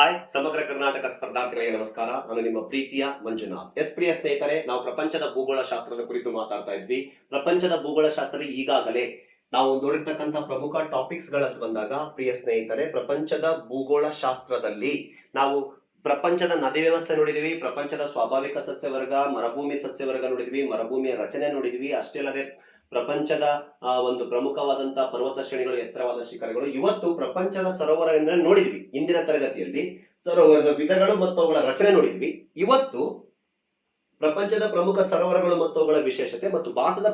Hi ಸಮಗ್ರ ಕರ್ನಾಟಕ ಸ್ಪರ್ಧಾರ್ಥಿಗಳಿಗೆ ನಮಸ್ಕಾರ. ನಾನು ನಿಮ್ಮ ಪ್ರೀತಿಯ ಮಂಜುನಾಥ್. ಎಸ್ ಪ್ರಿಯ ಸ್ನೇಹಿತರೆ, ನಾವು ಪ್ರಪಂಚದ ಭೂಗೋಳ ಶಾಸ್ತ್ರದ ಕುರಿತು ಮಾತಾಡ್ತಾ ಇದ್ವಿ. ಪ್ರಪಂಚದ ಭೂಗೋಳ ಶಾಸ್ತ್ರ ಈಗಾಗಲೇ ನಾವು ನೋಡಿರ್ತಕ್ಕಂಥ ಪ್ರಮುಖ ಟಾಪಿಕ್ಸ್ ಗಳಂತ ಬಂದಾಗ, ಪ್ರಿಯ ಸ್ನೇಹಿತರೆ, ಪ್ರಪಂಚದ ಭೂಗೋಳ ಶಾಸ್ತ್ರದಲ್ಲಿ ನಾವು ಪ್ರಪಂಚದ ನದಿ ವ್ಯವಸ್ಥೆ ನೋಡಿದ್ವಿ, ಪ್ರಪಂಚದ ಸ್ವಾಭಾವಿಕ ಸಸ್ಯವರ್ಗ, ಮರಭೂಮಿ ಸಸ್ಯವರ್ಗ ನೋಡಿದ್ವಿ, ಮರಭೂಮಿಯ ರಚನೆ ನೋಡಿದ್ವಿ. ಅಷ್ಟೇ ಅಲ್ಲದೆ ಪ್ರಪಂಚದ ಒಂದು ಪ್ರಮುಖವಾದಂತಹ ಪರ್ವತ ಶ್ರೇಣಿಗಳು, ಎತ್ತರವಾದ ಶಿಖರಗಳು, ಇವತ್ತು ಪ್ರಪಂಚದ ಸರೋವರ ಎಂದ್ರೆ ನೋಡಿದ್ವಿ. ಇಂದಿನ ತರಗತಿಯಲ್ಲಿ ಸರೋವರದ ವಿಧಗಳು ಮತ್ತು ಅವುಗಳ ರಚನೆ ನೋಡಿದ್ವಿ. ಇವತ್ತು ಪ್ರಪಂಚದ ಪ್ರಮುಖ ಸರೋವರಗಳು ಮತ್ತು ಅವುಗಳ ವಿಶೇಷತೆ ಮತ್ತು ಭಾರತದ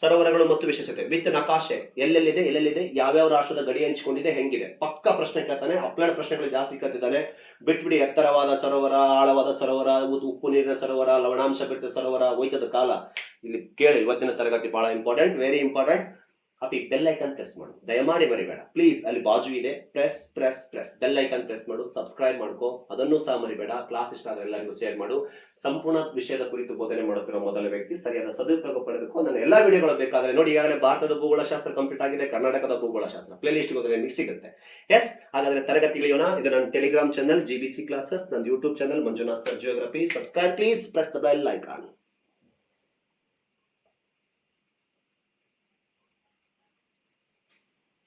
ಸರೋವರಗಳು ಮತ್ತು ವಿಶೇಷತೆ. ವಿತ್ ನಕಾಶೆ ಎಲ್ಲೆಲ್ಲಿದೆ ಎಲ್ಲೆಲ್ಲಿದೆ, ಯಾವ್ಯಾವ ರಾಷ್ಟ್ರದ ಗಡಿ ಹಂಚಿಕೊಂಡಿದೆ, ಹೆಂಗಿದೆ? ಪಕ್ಕ ಪ್ರಶ್ನೆ ಕೇಳ್ತಾನೆ, ಅಪ್ಲೈಡ್ ಪ್ರಶ್ನೆಗಳು ಜಾಸ್ತಿ ಕೇಳ್ತಿದ್ದಾನೆ. ಬಿಟ್ಬಿಡಿ, ಎತ್ತರವಾದ ಸರೋವರ, ಆಳವಾದ ಸರೋವರ ಉಪ್ಪು ನೀರಿನ ಸರೋವರ, ಲವಣಾಂಶ ಬಿಟ್ಟ ಸರೋವರ, ಒಯ್ತದ ಕಾಲ. ಇಲ್ಲಿ ಕೇಳಿ, ಇವತ್ತಿನ ತರಗತಿ ಬಹಳ ಇಂಪಾರ್ಟೆಂಟ್ ವೆರಿ ಇಂಪಾರ್ಟೆಂಟ್ ಅಪ್ಪಿ ಬೆಲ್ ಐಕನ್ ಪ್ರೆಸ್ ಮಾಡು. ದಯಮಾಡಿ ಮರಿಬೇಡ ಪ್ಲೀಸ್ ಅಲ್ಲಿ ಬಾಜು ಇದೆ. Press press press bell icon press ಮಾಡು. ಸಬ್ಸ್ಕ್ರೈಬ್ ಮಾಡ್ಕೋ. ಅದನ್ನು ಸಹ ಮರಿಬೇಡ. ಕ್ಲಾಸ್ ಇಷ್ಟ ಆದ್ರೆ ಎಲ್ಲರಿಗೂ ಶೇರ್ ಮಾಡು. ಸಂಪೂರ್ಣ ವಿಷಯದ ಕುರಿತು ಬೋಧನೆ ಮಾಡುತ್ತಿರುವ ಮೊದಲ ವ್ಯಕ್ತಿ ಸರಿಯಾದ ಸದುಪಯೋಗ ಪಡೆದಕ್ಕೂ ನನ್ನ ಎಲ್ಲಾ ವಿಡಿಯೋಗಳು ಬೇಕಾದ್ರೆ ನೋಡಿ. ಈಗಾಗಲೇ ಭಾರತದ ಭೂಗೋಳಶಾಸ್ತ್ರ ಕಂಪ್ಲೀಟ್ ಆಗಿದೆ. ಕರ್ನಾಟಕದ ಭೂಗೋಳಶಾಸ್ತ್ರ ಪ್ಲೇ ಲಿಸ್ಟ್ ಹೋದ್ರೆ ನಿಮಗೆ ಸಿಗುತ್ತೆ. ಎಸ್ ಹಾಗಾದ್ರೆ ತರಗತಿಗಳಿಯೋಣ ಇದು ನನ್ನ Telegram channel G B C classes ನನ್ನ YouTube channel Manjunath sir geography subscribe please press the bell icon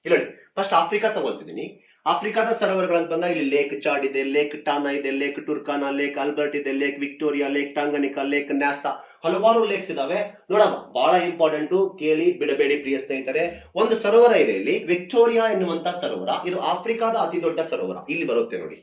ಇಲ್ಲಿ ನೋಡಿ ಫಸ್ಟ್ ಆಫ್ರಿಕಾ ತಗೊಳ್ತಿದ್ದೀನಿ. ಆಫ್ರಿಕಾದ ಸರೋವರಗಳಂತ ಬಂದಾಗ ಇಲ್ಲಿ ಲೇಕ್ ಚಾಡ್ ಇದೆ ಲೇಕ್ ಟಾನಾ ಇದೆ ಲೇಕ್ ಟುರ್ಕಾನಾ ಲೇಕ್ ಆಲ್ಬರ್ಟ್ ಇದೆ lake Victoria lake Tanganyika lake Nyasa ಹಲವಾರು ಲೇಕ್ಸ್ ಇದಾವೆ. ನೋಡಮ್ಮ ಬಹಳ ಇಂಪಾರ್ಟೆಂಟು ಕೇಳಿ ಬಿಡಬೇಡಿ ಪ್ರಿಯ ಸ್ನೇಹಿತರೆ. ಒಂದು ಸರೋವರ ಇದೆ ಇಲ್ಲಿ ವಿಕ್ಟೋರಿಯಾ ಎನ್ನುವಂತ ಸರೋವರ. ಇದು ಆಫ್ರಿಕಾದ ಅತಿ ದೊಡ್ಡ ಸರೋವರ. ಇಲ್ಲಿ ಬರುತ್ತೆ ನೋಡಿ.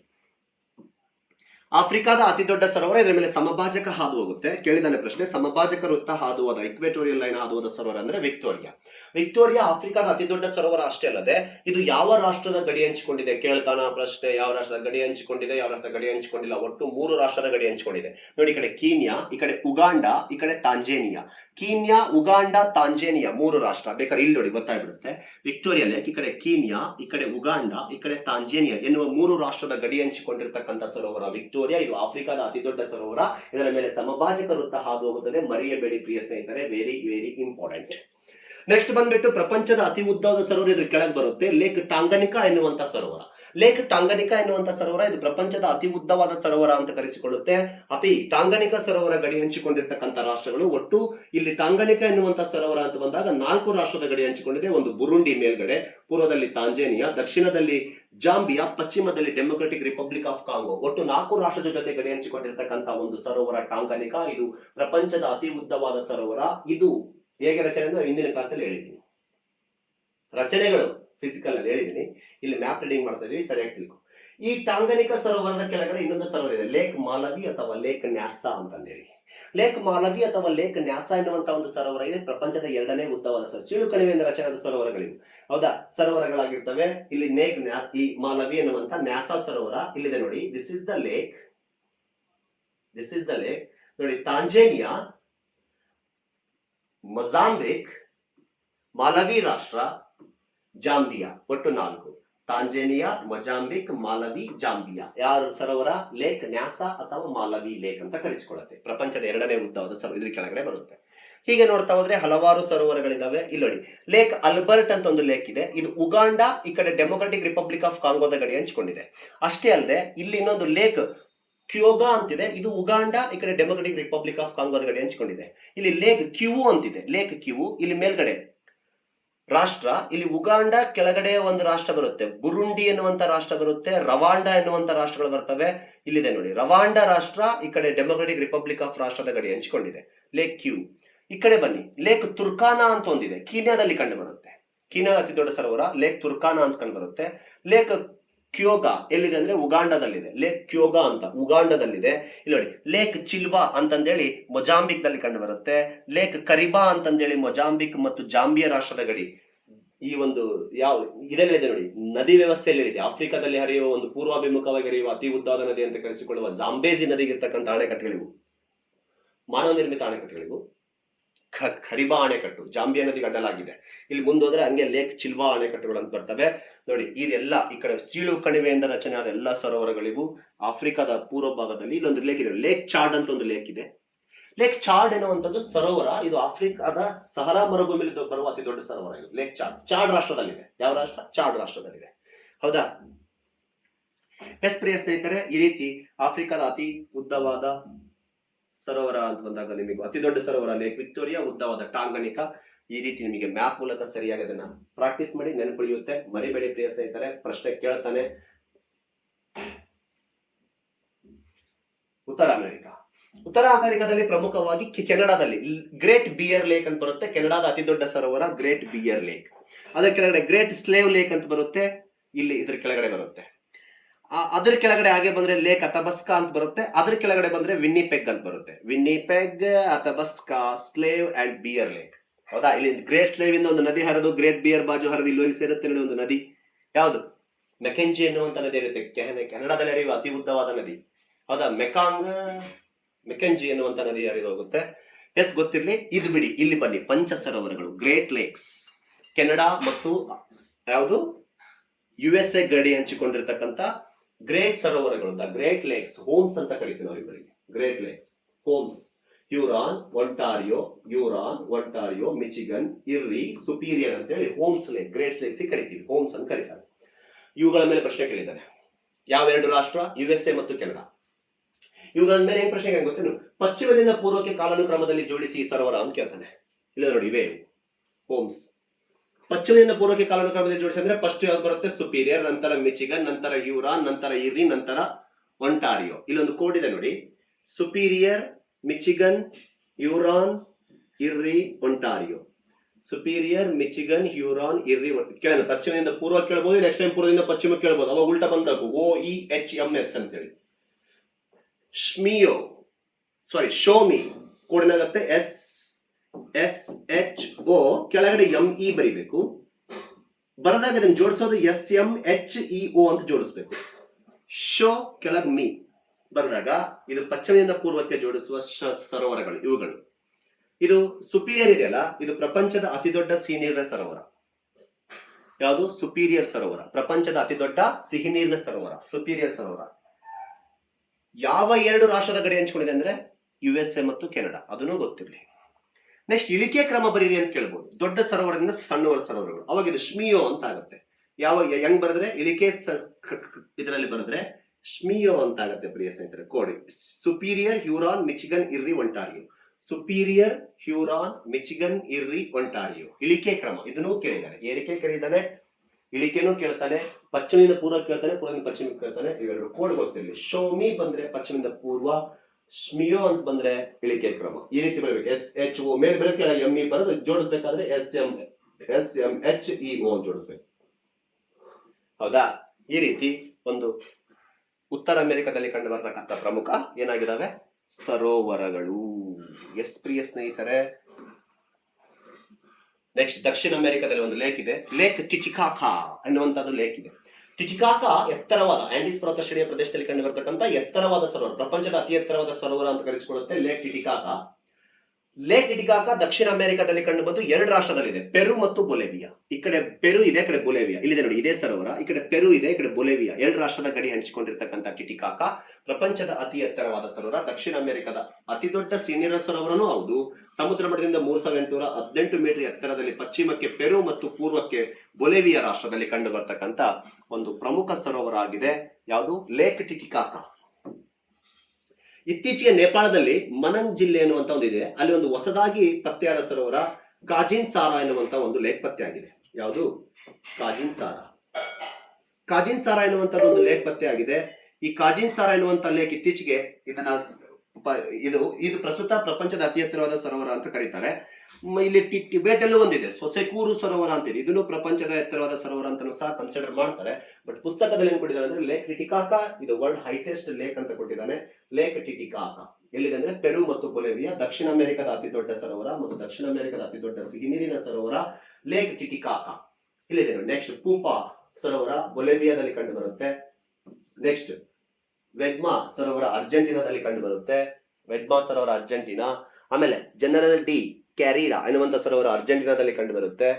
ಆಫ್ರಿಕಾದ ಅತಿ ದೊಡ್ಡ ಸರೋವರ ಇದರ ಮೇಲೆ ಸಮಭಾಜಕ ಹಾದು ಹೋಗುತ್ತೆ. ಕೇಳಿದಾನೆ ಪ್ರಶ್ನೆ, ಸಮಭಾಜಕ ವೃತ್ತ ಹಾದು ಹೋದ ಇಕ್ವೇಟೋರಿಯಲ್ ಲೈನ್ ಹಾದು ಹೋದ ಸರೋವರ ಅಂದ್ರೆ ವಿಕ್ಟೋರಿಯಾ. ವಿಕ್ಟೋರಿಯಾ ಆಫ್ರಿಕಾದ ಅತಿ ದೊಡ್ಡ ಸರೋವರ ಅಷ್ಟೇ ಅಲ್ಲದೆ, ಇದು ಯಾವ ರಾಷ್ಟ್ರದ ಗಡಿ ಹಂಚಿಕೊಂಡಿದೆ? ಕೇಳ್ತಾನ ಪ್ರಶ್ನೆ, ಯಾವ ರಾಷ್ಟ್ರದ ಗಡಿ ಹಂಚಿಕೊಂಡಿದೆ, ಯಾವ ರಾಷ್ಟ್ರದ ಗಡಿ ಹಂಚಿಕೊಂಡಿಲ್ಲ. ಒಟ್ಟು ಮೂರು ರಾಷ್ಟ್ರದ ಗಡಿ ಹಂಚಿಕೊಂಡಿದೆ. ನೋಡಿ, ಈ ಕಡೆ ಕೀನ್ಯಾ, ಈ ಕಡೆ ಉಗಾಂಡ, ಈ ಕಡೆ ತಾಂಜೇನಿಯಾ. ಕೀನ್ಯಾ, ಉಗಾಂಡ, ತಾಂಜೇನಿಯಾ ಮೂರು ರಾಷ್ಟ್ರ. ಬೇಕಾದ್ರೆ ಇಲ್ಲಿ ನೋಡಿ ಗೊತ್ತಾಗ್ಬಿಡುತ್ತೆ. ವಿಕ್ಟೋರಿಯಾ ಲೇಕ್ ಈ ಕಡೆ ಕೀನ್ಯಾ, ಈ ಕಡೆ ಉಗಾಂಡ, ಈ ಕಡೆ ತಾಂಜೇನಿಯಾ ಎನ್ನುವ ಮೂರು ರಾಷ್ಟ್ರದ ಗಡಿ ಹಂಚಿಕೊಂಡಿರ್ತಕ್ಕಂಥ ಸರೋವರ ವಿಕ್ಟೋರಿಯಾ. ಇದು ಆಫ್ರಿಕಾದ ಅತಿ ದೊಡ್ಡ ಸರೋವರ. ಇದರ ಮೇಲೆ ಸಮಭಾಜಕ ವೃತ್ತ ಹಾದು ಹೋಗುತ್ತದೆ ಮರೆಯಬೇಡಿ ಪ್ರಿಯ ಸ್ನೇಹಿತರೆ. ವೆರಿ ವೆರಿ ಇಂಪಾರ್ಟೆಂಟ್ ನೆಕ್ಸ್ಟ್ ಬಂದ್ಬಿಟ್ಟು ಪ್ರಪಂಚದ ಅತಿ ಉದ್ದವಾದ ಸರೋವರ ಇದ್ರ ಕೆಳಗೆ ಬರುತ್ತೆ. ಲೇಕ್ ಟಾಂಗನಿಕಾ ಎನ್ನುವಂತ ಸರೋವರ. ಲೇಕ್ ಟಾಂಗನಿಕಾ ಎನ್ನುವಂತ ಸರೋವರ ಇದು ಪ್ರಪಂಚದ ಅತಿ ಉದ್ದವಾದ ಸರೋವರ ಅಂತ ಕರೆಸಿಕೊಳ್ಳುತ್ತೆ. ಅಪಿ, ಟಾಂಗನಿಕಾ ಸರೋವರ ಗಡಿ ಹಂಚಿಕೊಂಡಿರ್ತಕ್ಕಂಥ ರಾಷ್ಟ್ರಗಳು ಒಟ್ಟು ಇಲ್ಲಿ ಟಾಂಗನಿಕಾ ಎನ್ನುವಂತ ಸರೋವರ ಅಂತ ಬಂದಾಗ ನಾಲ್ಕು ರಾಷ್ಟ್ರದ ಗಡಿ ಹಂಚಿಕೊಂಡಿದೆ. ಒಂದು ಬುರುಂಡಿ ಮೇಲ್ಗಡೆ, ಪೂರ್ವದಲ್ಲಿ ತಾಂಜೇನಿಯಾ, ದಕ್ಷಿಣದಲ್ಲಿ ಜಾಂಬಿಯಾ, ಪಶ್ಚಿಮದಲ್ಲಿ ಡೆಮೊಕ್ರೆಟಿಕ್ ರಿಪಬ್ಲಿಕ್ ಆಫ್ ಕಾಂಗೋ. ಒಟ್ಟು ನಾಲ್ಕು ರಾಷ್ಟ್ರದ ಜೊತೆ ಗಡಿ ಹಂಚಿಕೊಂಡಿರ್ತಕ್ಕಂಥ ಒಂದು ಸರೋವರ ಟಾಂಗನಿಕಾ. ಇದು ಪ್ರಪಂಚದ ಅತಿ ಉದ್ದವಾದ ಸರೋವರ. ಇದು ಹೇಗೆ ರಚನೆ ಅಂದ್ರೆ ಹಿಂದಿನ ಕ್ಲಾಸಲ್ಲಿ ಹೇಳಿದ್ದೀನಿ ರಚನೆಗಳು. ಫಿಸಿಕಲ್ ಅಲ್ಲಿ ಹೇಳಿದ್ದೀನಿ ಇಲ್ಲಿ ಮ್ಯಾಪ್ ರೀಡಿಂಗ್ ಮಾಡ್ತಾ ಇದೀವಿ, ಸರಿಯಾಗಿ ತಿಳ್ಕೊ. ಈ ಟಾಂಗನಿಕ ಸರೋವರದ ಕೆಳಗಡೆ ಇನ್ನೊಂದು ಸರೋವರ ಇದೆ. ಲೇಕ್ ಮಾಲವಿ ಅಥವಾ ಲೇಕ್ ನ್ಯಾಸ ಅಂತಂದೇಳಿ. ಲೇಕ್ ಮಾಲವಿ ಅಥವಾ ಲೇಕ್ ನ್ಯಾಸಾ ಎನ್ನುವಂತಹ ಒಂದು ಸರೋವರ ಇದೆ. ಪ್ರಪಂಚದ ಎರಡನೇ ಉದ್ದವಾದ ಸರೋವರ. ಸೀಳು ಕಣಿವೆಯಿಂದ ರಚನೆಯಾದ ಸರೋವರಗಳಿವೆ. ಹೌದಾ? ಸರೋವರಗಳಾಗಿರ್ತವೆ. ಇಲ್ಲಿ ನ್ಯಾ ಈ ಮಾಲವಿ ಎನ್ನುವಂತಹ ನ್ಯಾಸಾ ಸರೋವರ ಇಲ್ಲಿದೆ ನೋಡಿ. This is the lake this is the lake ನೋಡಿ ತಾಂಜೇನಿಯಾ ಮೊಜಾಂಬಿಕ್ ಮಾಲವಿ ರಾಷ್ಟ್ರ ಜಾಂಬಿಯಾ, ಒಟ್ಟು ನಾಲ್ಕು. Tanzania, Mozambique, Malawi, Zambia. ಯಾರು ಸರೋವರ, ಲೇಕ್, ನ್ಯಾಸಾ ಅಥವಾ ಮಾಲವಿ ಲೇಕ್ ಅಂತ ಕರೆಸಿಕೊಳ್ಳುತ್ತೆ. ಪ್ರಪಂಚದ ಎರಡನೇ ಉದ್ದವಾದ ಸರೋವರ ಇದ್ರ ಕೆಳಗಡೆ ಬರುತ್ತೆ. ಹೀಗೆ ನೋಡ್ತಾ ಹೋದ್ರೆ ಹಲವಾರು ಇಲ್ಲಿ ನೋಡಿ, ಲೇಕ್ ಅಲ್ಬರ್ಟ್ ಅಂತ ಒಂದು ಲೇಕ್ ಇದೆ. ಇದು ಉಗಾಂಡ, ಈ ಕಡೆ ಡೆಮೊಕ್ರೆಟಿಕ್ ರಿಪಬ್ಲಿಕ್ ಆಫ್ ಕಾಂಗೋದ ಗಡಿ ಹಂಚಿಕೊಂಡಿದೆ. ಅಷ್ಟೇ ಅಲ್ಲದೆ, ಇಲ್ಲಿ ಇನ್ನೊಂದು ಲೇಕ್ ಕ್ಯೋಗಾ ಅಂತಿದೆ. ಇದು ಉಗಾಂಡ, ಈ ಕಡೆ ಡೆಮೊಕ್ರೆಟಿಕ್ ರಿಪಬ್ಲಿಕ್ ಆಫ್ ಕಾಂಗೋದ ಗಡಿ ಹಂಚಿಕೊಂಡಿದೆ. ಇಲ್ಲಿ ಲೇಕ್ ಕ್ಯೂ ಅಂತಿದೆ. ಲೇಕ್ ಕ್ಯೂ ಇಲ್ಲಿ ಮೇಲ್ಗಡೆ ರಾಷ್ಟ್ರ, ಇಲ್ಲಿ ಉಗಾಂಡ ಕೆಳಗಡೆ ಒಂದು ರಾಷ್ಟ್ರ ಬರುತ್ತೆ. ಬುರುಂಡಿ ಎನ್ನುವಂತ ರಾಷ್ಟ್ರ ಬರುತ್ತೆ, ರವಾಂಡ ಎನ್ನುವಂತ ರಾಷ್ಟ್ರಗಳು ಬರ್ತವೆ. ಇಲ್ಲಿದೆ ನೋಡಿ, ರವಾಂಡ ರಾಷ್ಟ್ರ ಈ ಕಡೆ ಡೆಮೊಕ್ರೆಟಿಕ್ ರಿಪಬ್ಲಿಕ್ ಆಫ್ ರಾಷ್ಟ್ರದ ಗಡಿ ಹಂಚಿಕೊಂಡಿದೆ. ಲೇಕ್ ಕ್ಯೂ ಈ ಕಡೆ ಬನ್ನಿ ಲೇಕ್ ತುರ್ಕಾನಾ ಅಂತ ಒಂದಿದೆ. ಕೀನ್ಯಾದಲ್ಲಿ ಕಂಡು ಬರುತ್ತೆ. ಕೀನ್ಯಾದ ಅತಿ ದೊಡ್ಡ ಸರೋವರ ಲೇಕ್ ತುರ್ಕಾನಾ ಅಂತ ಕಂಡು ಬರುತ್ತೆ. ಲೇಕ್ ಕ್ಯೋಗಾ ಎಲ್ಲಿದೆ ಅಂದ್ರೆ ಉಗಾಂಡದಲ್ಲಿದೆ. ಲೇಕ್ ಕ್ಯೋಗಾ ಅಂತ, ಉಗಾಂಡದಲ್ಲಿದೆ. ಇಲ್ಲಿ ನೋಡಿ, ಲೇಕ್ ಚಿಲ್ವಾ ಅಂತಂದೇಳಿ ಮೊಜಾಂಬಿಕ್ ದಲ್ಲಿ ಕಂಡು ಬರುತ್ತೆ ಲೇಕ್ ಕರಿಬಾ ಅಂತಂದೇಳಿ ಮೊಜಾಂಬಿಕ್ ಮತ್ತು ಜಾಂಬಿಯಾ ರಾಷ್ಟ್ರದ ಗಡಿ. ಈ ಒಂದು ಯಾವ ಇದರಲ್ಲಿದೆ ನೋಡಿ, ನದಿ ವ್ಯವಸ್ಥೆಯಲ್ಲಿ ಆಫ್ರಿಕಾದಲ್ಲಿ ಹರಿಯುವ ಒಂದು ಪೂರ್ವಾಭಿಮುಖವಾಗಿ ಹರಿಯುವ ಅತಿ ಉದ್ದಾದ ನದಿ ಅಂತ ಕರೆಸಿಕೊಳ್ಳುವ ಜಾಂಬೇಜಿ ನದಿಗಿರ್ತಕ್ಕಂಥ ಅಣೆಕಟ್ಟೆಗಳಿವು ಮಾನವ ನಿರ್ಮಿತ ಅಣೆಕಟ್ಟುಗಳಿವು ಖ ಖರಿಬಾ ಅಣೆಕಟ್ಟು, ಜಾಂಬಿಯಾ ನದಿ ಅಡ್ಡಲಾಗಿದೆ. ಇಲ್ಲಿ ಮುಂದೋದ್ರೆ ಹಂಗೆ ಲೇಕ್ ಚಿಲ್ವಾ ಅಂತ ಬರ್ತವೆ. ನೋಡಿ ಇದೆಲ್ಲ ಈ ಕಡೆ ಸೀಳು ಕಣಿವೆಯಿಂದ ರಚನೆ ಆದ ಎಲ್ಲ ಸರೋವರಗಳಿಗೂ ಆಫ್ರಿಕಾದ ಪೂರ್ವ ಭಾಗದಲ್ಲಿ ಇಲ್ಲೊಂದು ಲೇಕ್ ಇದೆ. ಲೇಕ್ ಚಾರ್ಡ್ ಅಂತ ಒಂದು ಲೇಕ್ ಇದೆ. ಲೇಕ್ ಚಾರ್ಡ್ ಎನ್ನುವಂಥದ್ದು ಸರೋವರ. ಇದು ಆಫ್ರಿಕಾದ ಸಹರಾ ಮರುಭೂಮಿಯಲ್ಲಿ ಬರುವ ಅತಿ ದೊಡ್ಡ ಸರೋವರ ಇದು, ಲೇಕ್ ಚಾರ್ಡ್ ಚಾರ್ಡ್ ರಾಷ್ಟ್ರದಲ್ಲಿದೆ. ಯಾವ ರಾಷ್ಟ್ರ? ಚಾರ್ಡ್ ರಾಷ್ಟ್ರದಲ್ಲಿದೆ. ಹೌದಾ? ಎಸ್ ಪ್ರಿಯ ಸ್ನೇಹಿತರೆ, ಈ ರೀತಿ ಆಫ್ರಿಕಾದ ಅತಿ ಉದ್ದವಾದ ಸರೋವರ ಅಂತ ಬಂದಾಗ ನಿಮಗೆ ಅತಿ ದೊಡ್ಡ ಸರೋವರ ಲೇಕ್ ವಿಕ್ಟೋರಿಯಾ ಉದ್ದವಾದ ಟಾಂಗಣಿಕ. ಈ ರೀತಿ ನಿಮಗೆ ಮ್ಯಾಪ್ ಮೂಲಕ ಸರಿಯಾಗಿ ಅದನ್ನ ಪ್ರಾಕ್ಟೀಸ್ ಮಾಡಿ ನೆನಪುಳಿಯುತ್ತೆ. ಮರಿಬೇಡಿ ಪ್ರಿಯ ಸ್ನೇಹಿತರೆ, ಪ್ರಶ್ನೆ ಕೇಳ್ತಾನೆ. ಉತ್ತರ ಅಮೆರಿಕ. ಉತ್ತರ ಅಮೆರಿಕಾದಲ್ಲಿ ಪ್ರಮುಖವಾಗಿ ಕೆನಡಾದಲ್ಲಿ ಗ್ರೇಟ್ ಬಿಯರ್ ಲೇಕ್ ಅಂತ ಬರುತ್ತೆ. ಕೆನಡಾದ ಅತಿ ದೊಡ್ಡ ಸರೋವರ ಗ್ರೇಟ್ ಬಿಯರ್ ಲೇಕ್ ಅದರ ಕೆಳಗಡೆ ಗ್ರೇಟ್ ಸ್ಲೇವ್ ಲೇಕ್ ಅಂತ ಬರುತ್ತೆ. ಇಲ್ಲಿ ಇದ್ರ ಕೆಳಗಡೆ ಬರುತ್ತೆ. ಅದ್ರ ಕೆಳಗಡೆ ಹಾಗೆ ಬಂದ್ರೆ ಲೇಕ್ ಅಥಬಸ್ಕಾ ಅಂತ ಬರುತ್ತೆ. ಅದ್ರ ಕೆಳಗಡೆ ಬಂದ್ರೆ ವಿನ್ನಿಪೆಗ್ ಅಂತ ಬರುತ್ತೆ. Winnipeg Athabasca slave and bear lake. ಹೌದಾ? ಇಲ್ಲಿ ಗ್ರೇಟ್ ಸ್ಲೇವ್ ಇಂದ ಒಂದು ನದಿ ಹರಿದು, ಗ್ರೇಟ್ ಬಿಯರ್ ಬಾಜು ಹರಿದು ಇಲ್ಲಿ ಹೋಗಿ ಸೇರುತ್ತೆ ಒಂದು ನದಿ. ಯಾವುದು? ಮೆಕೆಂಜಿ ಎನ್ನುವಂತ ನದಿ ಇರುತ್ತೆ. ಕೆನ- ಕೆನಡಾದಲ್ಲಿ ಹರಿಯುವ ಅತಿ ಉದ್ದವಾದ ನದಿ. ಹೌದಾ? ಮೆಕಾಂಗ್, ಮೆಕೆಂಜಿ ಎನ್ನುವಂತ ನದಿ ಹರಿದು ಹೋಗುತ್ತೆ. ಎಸ್ ಗೊತ್ತಿರಲಿ? ಇದು ಬಿಡಿ, ಇಲ್ಲಿ ಬನ್ನಿ. ಪಂಚ ಸರೋವರಗಳು ಗ್ರೇಟ್ ಲೇಕ್ಸ್. ಕೆನಡಾ ಮತ್ತು, ಯಾವುದು? ಯು ಎಸ್ ಎ ಗಡಿ ಹಂಚಿಕೊಂಡಿರ್ತಕ್ಕಂಥ ಗ್ರೇಟ್ ಸರೋವರಗಳು ಅಂತ ಗ್ರೇಟ್ ಲೇಕ್ಸ್ ಹೋಮ್ಸ್ ಅಂತ ಕರಿತೀವಿ ನಾವು ಇವುಗಳಿಗೆ great lakes HOMES Huron Ontario Huron Ontario Michigan Erie Superior ಅಂತೇಳಿ ಹೋಮ್ಸ್ ಲೇಕ್ ಗ್ರೇಟ್ ಲೇಕ್ಸ್ ಕರಿತೀವಿ. ಹೋಮ್ಸ್ ಅಂತ ಕರೀತಾರೆ. ಇವುಗಳ ಮೇಲೆ ಪ್ರಶ್ನೆ ಕೇಳಿದ್ದಾರೆ ಯಾವೆರಡು ರಾಷ್ಟ್ರ? ಯು ಎಸ್ ಎ ಮತ್ತು ಕೆನಡಾ. ಇವುಗಳ ಮೇಲೆ ಏನ್ ಪ್ರಶ್ನೆ ಗೊತ್ತೇನು ಪಶ್ಚಿಮದಿಂದ ಪೂರ್ವಕ್ಕೆ ಕಾಲಾನುಕ್ರಮದಲ್ಲಿ ಜೋಡಿಸಿ ಸರೋವರ ಅಂತ ಕೇಳ್ತಾನೆ. ಇಲ್ಲ ನೋಡಿ, ಇವು. ಹೋಮ್ಸ್ ಪಶ್ಚಿಮದಿಂದ ಪೂರ್ವಕ್ಕೆ ಕಾಲಾನುಕ್ರಮದಲ್ಲಿ ಜೋಡಿಸಿ ಅಂದ್ರೆ ಫಸ್ಟ್ ಯಾವ್ದು ಬರುತ್ತೆ? ಸುಪೀರಿಯರ್ ನಂತರ ಮಿಚಿಗನ್ ನಂತರ ಯುರಾನ್ ನಂತರ ಇರಿ ನಂತರ ಒಂಟಾರಿಯೋ ಇಲ್ಲೊಂದು ಕೋಡ್ ಇದೆ ನೋಡಿ. ಸುಪೀರಿಯರ್ ಮಿಚಿಗನ್ ಯೂರಾನ್ ಇರ್ರಿ ಒಂಟಾರಿಯೋ ಸುಪೀರಿಯರ್ ಮಿಚಿಗನ್ ಹ್ಯೂರಾನ್ ಇರ್ರಿ ಕೇಳೋಣ ಪಶ್ಚಿಮದಿಂದ ಪೂರ್ವ ಕೇಳ್ಬೋದು ನೆಕ್ಸ್ಟ್ ಟೈಮ್ ಪೂರ್ವದಿಂದ ಪಶ್ಚಿಮ ಕೇಳ್ಬೋದು. ಅವಾಗ ಉಲ್ಟಾ ಬಂದಾಗ O E H M S ಅಂತೇಳಿ. ಶ್ಮಿಯೋ ಸಾರಿ ಶೋಮಿ ಕೋಡಿನಾಗತ್ತೆ ಎಸ್ ಎಸ್ ಎಚ್ ಒ ಕೆಳಗಡೆ ಎಂ ಇ ಬರಿಬೇಕು. ಬರದಾಗ ಇದನ್ನು ಜೋಡಿಸೋದು S M H E O ಅಂತ ಜೋಡಿಸ್ಬೇಕು. ಶೋ ಕೆಳಗ್ ಮಿ ಬರೆದಾಗ ಇದು ಪಶ್ಚಿಮದಿಂದ ಪೂರ್ವಕ್ಕೆ ಜೋಡಿಸುವ ಸರೋವರಗಳು, ಇವುಗಳು. ಇದು ಸುಪೀರಿಯರ್ ಇದೆಯಲ್ಲ ಇದು ಪ್ರಪಂಚದ ಅತಿ ದೊಡ್ಡ ಸಿಹಿನೀರಿನ ಸರೋವರ. ಯಾವುದು? ಸುಪೀರಿಯರ್ ಸರೋವರ. ಪ್ರಪಂಚದ ಅತಿ ದೊಡ್ಡ ಸಿಹಿನೀರಿನ ಸರೋವರ, ಸುಪೀರಿಯರ್ ಸರೋವರ. ಯಾವ ಎರಡು ರಾಷ್ಟ್ರದ ಗಡಿ ಹಂಚ್ಕೊಂಡಿದೆ ಅಂದ್ರೆ ಯು ಎಸ್ ಎ ಮತ್ತು ಕೆನಡಾ. ಅದನ್ನು ಗೊತ್ತಿರಲಿ. ನೆಕ್ಸ್ಟ್ ಇಳಿಕೆ ಕ್ರಮ ಬರೀರಿ ಅಂತ ಕೇಳ್ಬೋದು. ದೊಡ್ಡ ಸರೋವರದಿಂದ ಸಣ್ಣ ಸರೋವರಗಳು. ಅವಾಗ ಇದು ಶ್ಮಿಯೋ ಅಂತ ಆಗುತ್ತೆ. ಯಾವ, ಹೆಂಗ್ ಬರೆದ್ರೆ? ಇಳಿಕೆ ಇದರಲ್ಲಿ ಬರೆದ್ರೆ ಶ್ಮಿಯೋ ಅಂತ ಆಗುತ್ತೆ ಪ್ರಿಯ ಸ್ನೇಹಿತರೆ. ಕೋಡಿ. ಸುಪೀರಿಯರ್ ಹ್ಯೂರಾನ್ ಮಿಚಿಗನ್ ಇರ್ರಿ ಒಂಟಾರಿಯೋ ಸುಪೀರಿಯರ್ ಹ್ಯೂರಾನ್ ಮಿಚಿಗನ್ ಇರ್ರಿ ಒಂಟಾರಿಯೋ ಇಳಿಕೆ ಕ್ರಮ. ಇದನ್ನು ಕೇಳಿದ್ದಾರೆ. ಏರಿಕೆ ಕೇಳಿದ್ದಾನೆ ಇಳಿಕೆನೂ ಕೇಳ್ತಾನೆ. ಪಶ್ಚಿಮದಿಂದ ಪೂರ್ವ ಕೇಳ್ತಾನೆ, ಪೂರ್ವದಿಂದ ಪಶ್ಚಿಮ ಕೇಳ್ತಾನೆ. ಇವೆರಡು ಕೋಡ್ ಗೊತ್ತಿರಲಿ. ಶೋಮಿ ಬಂದ್ರೆ ಪಶ್ಚಿಮದಿಂದ ಪೂರ್ವ ಶ್ಮಿಯೋ ಅಂತ ಬಂದ್ರೆ ಇಳಿಕೆ ಕ್ರಮ. ಈ ರೀತಿ ಬರಬೇಕು. ಎಸ್, ಎಚ್, ಓ ಮೇಲೆ ಬರೋಕೆ ಎಂ, ಇ ಬರೋದು ಜೋಡಿಸ್ಬೇಕಾದ್ರೆ S, M S, M, H, E, O ಅಂತ ಜೋಡಿಸ್ಬೇಕು. ಹೌದಾ? ಈ ರೀತಿ ಒಂದು ಉತ್ತರ ಅಮೆರಿಕದಲ್ಲಿ ಕಂಡು ಬರ್ತಕ್ಕಂಥ ಪ್ರಮುಖ ಏನಾಗಿದಾವೆ? ಸರೋವರಗಳು. ಎಸ್, ಪ್ರಿಯ ಸ್ನೇಹಿತರೆ, ನೆಕ್ಸ್ಟ್ ದಕ್ಷಿಣ ಅಮೆರಿಕದಲ್ಲಿ ಒಂದು ಲೇಕ್ ಇದೆ. ಲೇಕ್ ಚಿಚಿಕಾಖಾ ಅನ್ನುವಂಥದ್ದು ಲೇಕ್ ಇದೆ. ಟಿಚಿಕಾಕಾ ಎತ್ತರವಾದ ಆಂಡಿಸ್ ಪರ್ವತ ಶ್ರೇಣಿಯ ಪ್ರದೇಶದಲ್ಲಿ ಕಂಡು ಬರ್ತಕ್ಕಂಥ ಎತ್ತರವಾದ ಸರೋವರ, ಪ್ರಪಂಚದ ಅತಿ ಎತ್ತರವಾದ ಸರೋವರ ಅಂತ ಕರೆಸಿಕೊಳ್ಳುತ್ತೆ ಲೇಕ್ ಟಿಟಿಕಾಕಾ ಲೇಕ್ ಟಿಟಿಕಾಕಾ ದಕ್ಷಿಣ ಅಮೆರಿಕಾದಲ್ಲಿ ಕಂಡು ಬಂದು ಎರಡು ರಾಷ್ಟ್ರದಲ್ಲಿದೆ. ಪೆರು ಮತ್ತು ಬೊಲೆವಿಯಾ. ಈ ಕಡೆ ಪೆರು ಇದೆ ಕಡೆ ಬೊಲೆವಿಯಾ. ಇಲ್ಲಿದೆ ನೋಡಿ, ಇದೇ ಸರೋವರ. ಈ ಕಡೆ ಪೆರು ಇದೆ, ಈ ಕಡೆ ಬೊಲೆವಿಯಾ. ಎರಡು ರಾಷ್ಟ್ರದ ಗಡಿ ಹಂಚಿಕೊಂಡಿರ್ತಕ್ಕಂಥ ಟಿಟಿಕಾಕ ಪ್ರಪಂಚದ ಅತಿ ಎತ್ತರವಾದ ಸರೋವರ. ದಕ್ಷಿಣ ಅಮೆರಿಕದ ಅತಿ ದೊಡ್ಡ ಸೀನಿಯರ್ ಸರೋವರನೂ ಹೌದು. ಸಮುದ್ರ ಮಟ್ಟದಿಂದ ಮೂರ್ ಸಾವಿರದ ಎಂಟುನೂರ ಹದಿನೆಂಟು ಮೀಟರ್ ಎತ್ತರದಲ್ಲಿ ಪಶ್ಚಿಮಕ್ಕೆ ಪೆರು ಮತ್ತು ಪೂರ್ವಕ್ಕೆ ಬೊಲೆವಿಯಾ ರಾಷ್ಟ್ರದಲ್ಲಿ ಕಂಡು ಬರ್ತಕ್ಕಂಥ ಒಂದು ಪ್ರಮುಖ ಸರೋವರ ಆಗಿದೆ. ಯಾವುದು? Lake Titicaca. ಇತ್ತೀಚೆಗೆ ನೇಪಾಳದಲ್ಲಿ ಮನಂಗ್ ಜಿಲ್ಲೆ ಎನ್ನುವಂತ ಒಂದು ಇದೆ. ಅಲ್ಲಿ ಒಂದು ಹೊಸದಾಗಿ ಪತ್ತೆಯಾದ ಸರೋವರ ಕಾಜಿನ್ ಸಾರಾ ಎನ್ನುವಂತ ಒಂದು ಲೇಕ್ ಪತ್ತೆ ಆಗಿದೆ. ಯಾವುದು? ಕಾಜಿನ್ ಸಾರಾ. ಕಾಜಿನ್ ಸಾರಾ ಎನ್ನುವಂತದ್ದು ಒಂದು ಲೇಕ್ ಪತ್ತೆ ಆಗಿದೆ. ಈ ಕಾಜಿನ್ ಸಾರಾ ಎನ್ನುವಂತ ಲೇಕ್ ಇತ್ತೀಚೆಗೆ ಇದನ್ನ ಇದು ಇದು ಪ್ರಸ್ತುತ ಪ್ರಪಂಚದ ಅತಿ ಎತ್ತರವಾದ ಸರೋವರ ಅಂತ ಕರೀತಾರೆ. ಇಲ್ಲಿ ಟಿ ಟಿಬೇಟ್ ಅಲ್ಲೂ ಒಂದಿದೆ. ಸೊಸೆಕೂರು ಸರೋವರ ಅಂತಿದೆ. ಇದನ್ನು ಪ್ರಪಂಚದ ಎತ್ತರವಾದ ಸರೋವರ ಅಂತಲೂ ಸಹ ಕನ್ಸಿಡರ್ ಮಾಡ್ತಾರೆ. ಬಟ್ ಪುಸ್ತಕದಲ್ಲಿ ಏನ್ ಕೊಟ್ಟಿದ್ದಾರೆ ಅಂದ್ರೆ ಲೇಕ್ ಟಿಟಿಕಾಕಾ ಇದು ವರ್ಲ್ಡ್ ಹೈಟೆಸ್ಟ್ ಲೇಕ್ ಅಂತ ಕೊಟ್ಟಿದ್ದಾನೆ. ಲೇಕ್ ಟಿಟಿಕಾಕಾ ಎಲ್ಲಿದೆ ಅಂದ್ರೆ ಪೆರು ಮತ್ತು ಬೊಲೆವಿಯಾ ದಕ್ಷಿಣ ಅಮೆರಿಕದ ಅತಿ ದೊಡ್ಡ ಸರೋವರ ಮತ್ತು ದಕ್ಷಿಣ ಅಮೆರಿಕದ ಅತಿ ದೊಡ್ಡ ಸಿಹಿನೀರಿನ ಸರೋವರ ಲೇಕ್ ಟಿಟಿಕಾಕಾ ಇಲ್ಲಿದೆ ನೆಕ್ಸ್ಟ್ ಪೂಪಾ ಸರೋವರ ಬೊಲೆವಿಯಾದಲ್ಲಿ ಕಂಡು ಬರುತ್ತೆ. ನೆಕ್ಸ್ಟ್ ವೆಗ್ಮಾ ಸರೋವರ ಅರ್ಜೆಂಟಿನಾದಲ್ಲಿ ಕಂಡು ಬರುತ್ತೆ ವೆಗ್ಮಾ ಸರೋವರ ಅರ್ಜೆಂಟಿನಾ? ಆಮೇಲೆ ಜನರಲ್ ಡಿ ಕ್ಯಾರಿರಾ ಎನ್ನುವಂತ ಸರೋವರ ಅರ್ಜೆಂಟಿನಾದಲ್ಲಿ ಕಂಡು ಬರುತ್ತೆ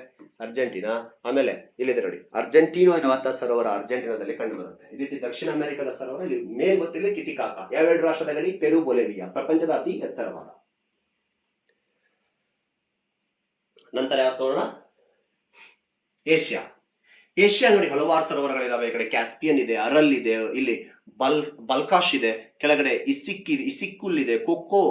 ಅರ್ಜೆಂಟಿನಾ? ಆಮೇಲೆ ಇಲ್ಲಿದೆ ನೋಡಿ. ಅರ್ಜೆಂಟಿನೋ ಎನ್ನುವಂತ ಸರೋವರ ಅರ್ಜೆಂಟಿನಾದಲ್ಲಿ ಕಂಡು ಬರುತ್ತೆ ಈ ರೀತಿ ದಕ್ಷಿಣ ಅಮೆರಿಕದ ಸರೋವರ ಇಲ್ಲಿ ಮೇಲ್ ಗೊತ್ತಿಲ್ಲ ಕಿಟಿಕಾಕ ಯಾವೆರಡು ರಾಷ್ಟ್ರದ ಗಡಿ? ಪೆರು, ಬೊಲೆವಿಯಾ. ಪ್ರಪಂಚದ ಅತಿ ಎತ್ತರವಾದ. ನಂತರ ಯಾವ ತೋರಣ? ಏಷ್ಯಾ. ಏಷ್ಯಾ ನೋಡಿ ಹಲವಾರು ಸರೋವರಗಳಿದಾವೆ. ಈ ಕಡೆ ಕ್ಯಾಸ್ಪಿಯನ್ ಇದೆ ಅರಲ್ ಇದೆ, ಇಲ್ಲಿ ಬಲ್ ಬಲ್ಕಾಶ್ ಇದೆ, ಕೆಳಗಡೆ ಇಸಿಕ್ ಇದೆ ಇಸಿಕ್ಕುಲ್ ಇದೆ ಕೊಕ್ಕೋ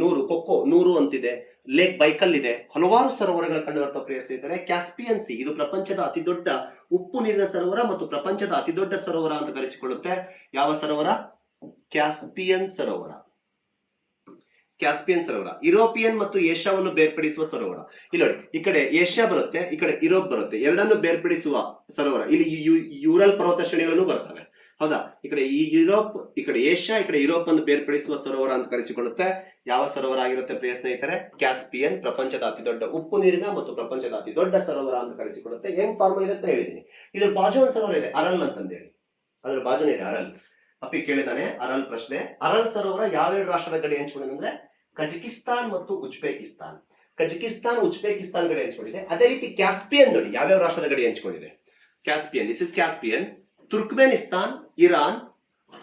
ನೂರು ಕೊಕ್ಕೋ ನೂರು ಅಂತಿದೆ ಲೇಕ್ ಬೈಕಲ್ ಇದೆ. ಹಲವಾರು ಸರೋವರಗಳ ಕಂಡು ಬರ್ತಾ ಪ್ರಿಯ ಸ್ನೇಹಿತರೆ ಕ್ಯಾಸ್ಪಿಯನ್ ಸಿ ಇದು ಪ್ರಪಂಚದ ಅತಿ ದೊಡ್ಡ ಉಪ್ಪು ನೀರಿನ ಸರೋವರ ಮತ್ತು ಪ್ರಪಂಚದ ಅತಿ ದೊಡ್ಡ ಸರೋವರ ಅಂತ ಕರೆಸಿಕೊಳ್ಳುತ್ತೆ. ಯಾವ ಸರೋವರ? ಕ್ಯಾಸ್ಪಿಯನ್ ಸರೋವರ. ಕ್ಯಾಸ್ಪಿಯನ್ ಸರೋವರ ಯುರೋಪಿಯನ್ ಮತ್ತು ಏಷ್ಯಾವನ್ನು ಬೇರ್ಪಡಿಸುವ ಸರೋವರ. ಇಲ್ಲಿ ನೋಡಿ, ಈ ಕಡೆ ಏಷ್ಯಾ ಬರುತ್ತೆ, ಈ ಕಡೆ ಯುರೋಪ್ ಬರುತ್ತೆ. ಎರಡನ್ನು ಬೇರ್ಪಡಿಸುವ ಸರೋವರ. ಇಲ್ಲಿ ಯೂರಲ್ ಪರ್ವತ ಶ್ರೇಣಿಗಳನ್ನು ಬರ್ತವೆ. ಹೌದಾ? ಈ ಕಡೆ ಈ ಯುರೋಪ್ ಈ ಕಡೆ ಏಷ್ಯಾ ಈ ಕಡೆ ಯುರೋಪ್ ಅನ್ನು ಬೇರ್ಪಡಿಸುವ ಸರೋವರ ಅಂತ ಕರೆಸಿಕೊಳ್ಳುತ್ತೆ. ಯಾವ ಸರೋವರ ಆಗಿರುತ್ತೆ ಪ್ರಿಯ ಸ್ನೇಹಿತರೆ? ಕ್ಯಾಸ್ಪಿಯನ್ ಪ್ರಪಂಚದ ಅತಿ ದೊಡ್ಡ ಉಪ್ಪು ನೀರಿನ ಮತ್ತು ಪ್ರಪಂಚದ ಅತಿ ದೊಡ್ಡ ಸರೋವರ ಅಂತ ಕರೆಸಿಕೊಳ್ಳುತ್ತೆ. ಹೆಂಗ್ ಫಾರ್ಮ್ ಇದೆ ಅಂತ ಹೇಳಿದೀನಿ ಇದ್ರ ಬಾಜು ಒಂದು ಸರೋವರ ಇದೆ, ಅರಲ್ ಅಂತಂದೇಳಿ. ಅದ್ರ ಬಾಜುನೇ ಇದೆ, ಅರಲ್. ಅಪ್ಪಿ ಕೇಳಿದಾನೆ, ಅರಲ್ ಪ್ರಶ್ನೆ. ಅರಲ್ ಸರೋವರ ಯಾವ್ಯಾವ ರಾಷ್ಟ್ರದ ಗಡಿ ಹಂಚಿಕೊಂಡಿದೆ ಅಂದ್ರೆ ಕಜಕಿಸ್ತಾನ್ ಮತ್ತು ಉಜ್ಬೇಕಿಸ್ತಾನ್. ಕಜಕಿಸ್ತಾನ್, ಉಜ್ಬೇಕಿಸ್ತಾನ್ ಗಡಿ ಹಂಚಿಕೊಂಡಿದೆ ಅದೇ ರೀತಿ ಕ್ಯಾಸ್ಪಿಯನ್ ನೋಡಿ ಯಾವ್ಯಾವ ರಾಷ್ಟ್ರದ ಗಡಿ ಹಂಚಿಕೊಂಡಿದೆ Caspian this is Caspian Turkmenistan, Iran,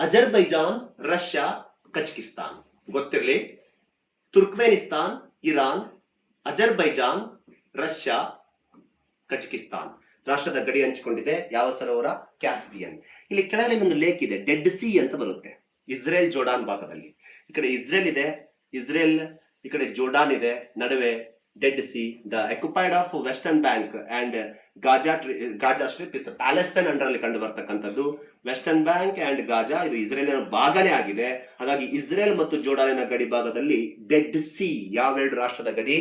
Azerbaijan, Russia, Kazakhstan. ಗೊತ್ತಿರಲಿ? Turkmenistan, Iran, Azerbaijan, Russia, Kazakhstan. ರಾಷ್ಟ್ರದ ಗಡಿ ಹಂಚಿಕೊಂಡಿದೆ ಯಾವ ಸರೋವರ ಕ್ಯಾಸ್ಪಿಯನ್. ಇಲ್ಲಿ ಕೆಳಗಡೆ ಒಂದು ಲೇಕ್ ಇದೆ ಡೆಡ್ ಸಿ ಅಂತ ಬರುತ್ತೆ. ಇಸ್ರೇಲ್ ಜೋಡಾನ್ ಭಾಗದಲ್ಲಿ. ಈ ಕಡೆ ಇಸ್ರೇಲ್ ಇದೆ, ಇಸ್ರೇಲ್, ಈ ಕಡೆ ಜೋಡಾನ್ ಇದೆ, ನಡುವೆ dead sea the occupied of western bank and Gaza Gaza strip is Palestine under ಅಲ್ಲಿ ಕಂಡು ಬರ್ತಕ್ಕಂಥದ್ದು ವೆಸ್ಟರ್ನ್ ಬ್ಯಾಂಕ್ ಅಂಡ್ ಗಾಜಾ ಇದು ಇಸ್ರೇಲಿನ ಭಾಗನೇ ಆಗಿದೆ. ಹಾಗಾಗಿ ಇಸ್ರೇಲ್ ಮತ್ತು ಜೋಡಾನಿನ ಗಡಿ ಭಾಗದಲ್ಲಿ ಡೆಡ್ ಸಿ ಯಾವೆರಡು ರಾಷ್ಟ್ರದ ಗಡಿ?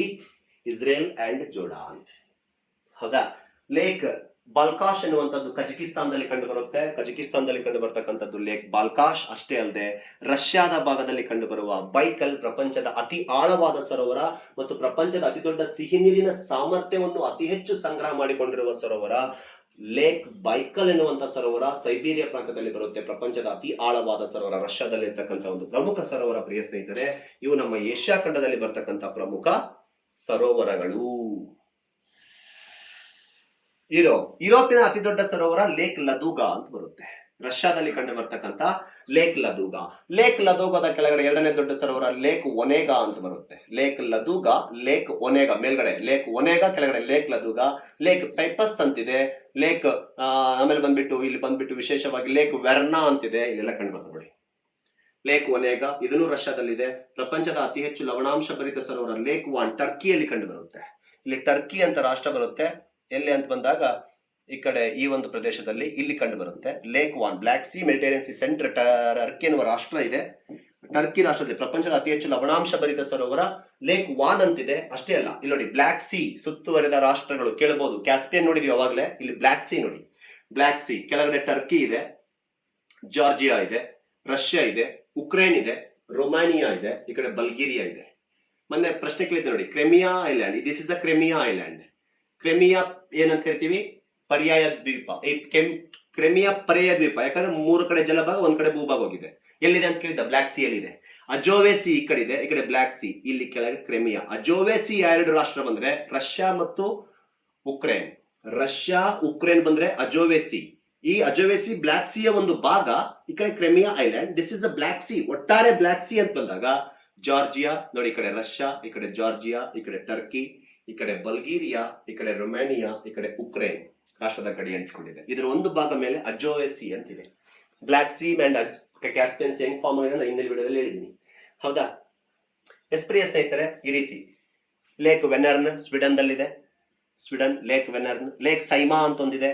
ಇಸ್ರೇಲ್ ಅಂಡ್ ಜೋಡಾನ್ ಹೌದಾ? ಲೇಕ್ ಬಾಲ್ಕಾಶ್ ಎನ್ನುವಂಥದ್ದು ಕಜಕಿಸ್ತಾನದಲ್ಲಿ ಕಂಡು ಬರುತ್ತೆ ಕಜಕಿಸ್ತಾನದಲ್ಲಿ ಕಂಡು ಬರ್ತಕ್ಕಂಥದ್ದು ಲೇಕ್ ಬಾಲ್ಕಾಶ್ ಅಷ್ಟೇ ಅಲ್ಲದೆ ರಷ್ಯಾದ ಭಾಗದಲ್ಲಿ ಕಂಡು ಬರುವ ಬೈಕಲ್ ಪ್ರಪಂಚದ ಅತಿ ಆಳವಾದ ಸರೋವರ ಮತ್ತು ಪ್ರಪಂಚದ ಅತಿ ದೊಡ್ಡ ಸಿಹಿ ನೀರಿನ ಸಾಮರ್ಥ್ಯವನ್ನು ಅತಿ ಹೆಚ್ಚು ಸಂಗ್ರಹ ಮಾಡಿಕೊಂಡಿರುವ ಸರೋವರ ಲೇಕ್ ಬೈಕಲ್ ಎನ್ನುವಂಥ ಸರೋವರ ಸೈಬೀರಿಯಾ ಪ್ರಾಂತದಲ್ಲಿ ಬರುತ್ತೆ. ಪ್ರಪಂಚದ ಅತಿ ಆಳವಾದ ಸರೋವರ ರಷ್ಯಾದಲ್ಲಿ ಇರ್ತಕ್ಕಂಥ ಒಂದು ಪ್ರಮುಖ ಸರೋವರ ಪ್ರಿಯ ಸ್ನೇಹಿತರೆ, ಇವು ನಮ್ಮ ಏಷ್ಯಾ ಖಂಡದಲ್ಲಿ ಬರ್ತಕ್ಕಂಥ ಪ್ರಮುಖ ಸರೋವರಗಳು. ಯುರೋಪ್ ಯುರೋಪಿನ ಅತಿ ದೊಡ್ಡ ಸರೋವರ ಲೇಕ್ ಲದೂಗಾ ಅಂತ ಬರುತ್ತೆ. ರಷ್ಯಾದಲ್ಲಿ ಕಂಡು ಬರ್ತಕ್ಕಂಥ ಲೇಕ್ ಲದೂಗಾ. ಲೇಕ್ ಲದೂಗಾದ ಕೆಳಗಡೆ ಎರಡನೇ ದೊಡ್ಡ ಸರೋವರ ಲೇಕ್ ಒನೇಗಾ ಅಂತ ಬರುತ್ತೆ. ಲೇಕ್ ಲದೂಗಾ, ಲೇಕ್ ಒನೇಗಾ ಮೇಲ್ಗಡೆ, ಲೇಕ್ ಒನೇಗಾ ಕೆಳಗಡೆ, ಲೇಕ್ ಲದೂಗಾ, ಲೇಕ್ ಪೈಪಸ್ ಅಂತಿದೆ. ಲೇಕ್ ಆಮೇಲೆ ಬಂದ್ಬಿಟ್ಟು, ಇಲ್ಲಿ ಬಂದ್ಬಿಟ್ಟು ವಿಶೇಷವಾಗಿ ಲೇಕ್ ವೆರ್ನಾ ಅಂತಿದೆ. ಇಲ್ಲೆಲ್ಲ ಕಂಡು ಬರ್ತದೆ ನೋಡಿ ಲೇಕ್ ಒನೇಗಾ, ಇದನ್ನು ರಷ್ಯಾದಲ್ಲಿದೆ. ಪ್ರಪಂಚದ ಅತಿ ಹೆಚ್ಚು ಲವಣಾಂಶ ಭರಿತ ಸರೋವರ ಲೇಕ್ ವಾನ್ ಟರ್ಕಿಯಲ್ಲಿ ಕಂಡು ಬರುತ್ತೆ ಇಲ್ಲಿ ಟರ್ಕಿ ಅಂತ ರಾಷ್ಟ್ರ ಬರುತ್ತೆ. ಎಲ್ಲಿ ಅಂತ ಬಂದಾಗ ಈ ಕಡೆ ಈ ಒಂದು ಪ್ರದೇಶದಲ್ಲಿ ಇಲ್ಲಿ ಕಂಡು ಬರುತ್ತೆ. Lake Van black sea Mediterranean sea center Turkey ಎನ್ನುವ ರಾಷ್ಟ್ರ ಇದೆ. ಟರ್ಕಿ ರಾಷ್ಟ್ರದಲ್ಲಿ ಪ್ರಪಂಚದ ಅತಿ ಹೆಚ್ಚು ಲವಣಾಂಶ ಭರಿತ ಸರೋವರ ಲೇಕ್ ವಾನ್ ಅಂತಿದೆ. ಅಷ್ಟೇ ಅಲ್ಲ, ಇಲ್ಲಿ ನೋಡಿ ಬ್ಲಾಕ್ ಸಿ ಸುತ್ತುವರಿದ ರಾಷ್ಟ್ರಗಳು ಕೇಳಬಹುದು ಕ್ಯಾಸ್ಪಿಯನ್ ನೋಡಿದೀವಿ ಅವಾಗಲೇ, ಇಲ್ಲಿ ಬ್ಲಾಕ್ ಸಿ ನೋಡಿ. ಬ್ಲಾಕ್ ಸಿ ಕೆಳಗಡೆ ಟರ್ಕಿ ಇದೆ ಜಾರ್ಜಿಯಾ ಇದೆ ರಷ್ಯಾ ಇದೆ ಉಕ್ರೇನ್ ಇದೆ ರೊಮಾನಿಯಾ ಇದೆ, ಈ ಕಡೆ ಬಲ್ಗೇರಿಯಾ ಇದೆ. ಮೊನ್ನೆ ಪ್ರಶ್ನೆ ಕೇಳಿದ್ದೆ ನೋಡಿ Crimea island this is the Crimea island Crimea ಏನಂತ ಕರಿತೀವಿ? ಪರ್ಯಾಯ ದ್ವೀಪ. ಈ ಕೆಮ್ ಕ್ರೆಮಿಯಾ ಪರ್ಯಾಯ ದ್ವೀಪ. ಯಾಕಂದ್ರೆ ಮೂರು ಕಡೆ ಜಲಭಾಗ, ಒಂದ್ ಕಡೆ ಭೂಭಾಗ ಹೋಗಿದೆ. ಎಲ್ಲಿದೆ ಅಂತ ಕೇಳಿದ್ದ? ಬ್ಲಾಕ್ ಸಿ ಎಲ್ಲಿದೆ? ಅಜೋವೆ ಸಿ ಈ ಕಡೆ ಇದೆ, ಈ ಕಡೆ ಬ್ಲಾಕ್ ಸಿ ಇಲ್ಲಿ ಕೆಳಗೆ ಕ್ರೆಮಿಯಾ. ಅಜೋವೆ ಸಿ ಎರಡು ರಾಷ್ಟ್ರ ಬಂದ್ರೆ? ರಷ್ಯಾ ಮತ್ತು ಉಕ್ರೇನ್. ರಷ್ಯಾ, ಉಕ್ರೇನ್ ಬಂದ್ರೆ ಅಜೋವೆ ಸಿ ಈ ಅಜೋವೆ ಸಿ ಬ್ಲಾಕ್ ಸಿಯ ಒಂದು ಭಾಗ, ಈ ಕಡೆ Crimea island. This is the black sea ಒಟ್ಟಾರೆ ಬ್ಲಾಕ್ ಸಿ ಅಂತ ಬಂದಾಗ, ಜಾರ್ಜಿಯಾ, ನೋಡಿ ಈ ಕಡೆ ರಷ್ಯಾ, ಈ ಕಡೆ ಜಾರ್ಜಿಯಾ, ಈ ಕಡೆ ಟರ್ಕಿ ಈ ಕಡೆ ಬಲ್ಗೇರಿಯಾ, ಈ ಕಡೆ ರೊಮ್ಯಾನಿಯಾ, ಈ ಕಡೆ ಉಕ್ರೇನ್ ರಾಷ್ಟ್ರದ ಗಡಿ ಹಂಚಿಕೊಂಡಿದೆ. ಇದರ ಒಂದು ಭಾಗ ಮೇಲೆ ಅಜೋವೆ ಸಿ ಅಂತಿದೆ black sea and Caspian sea ಹೆಂಗ್ ಫಾರ್ಮ್ ಆಗಿದೆ ನಾನು ಹಿಂದಿನ ವಿಡಿಯೋದಲ್ಲಿ ಹೇಳಿದ್ದೀನಿ. ಹೌದಾ? ಎಸ್ಪ್ರಿಯ ಸ್ನೇಹಿತರೆ, ಈ ರೀತಿ. Lake Vanern ಸ್ವೀಡನ್ದಲ್ಲಿದೆ Sweden lake Vanern lake Saimaa ಅಂತ ಒಂದಿದೆ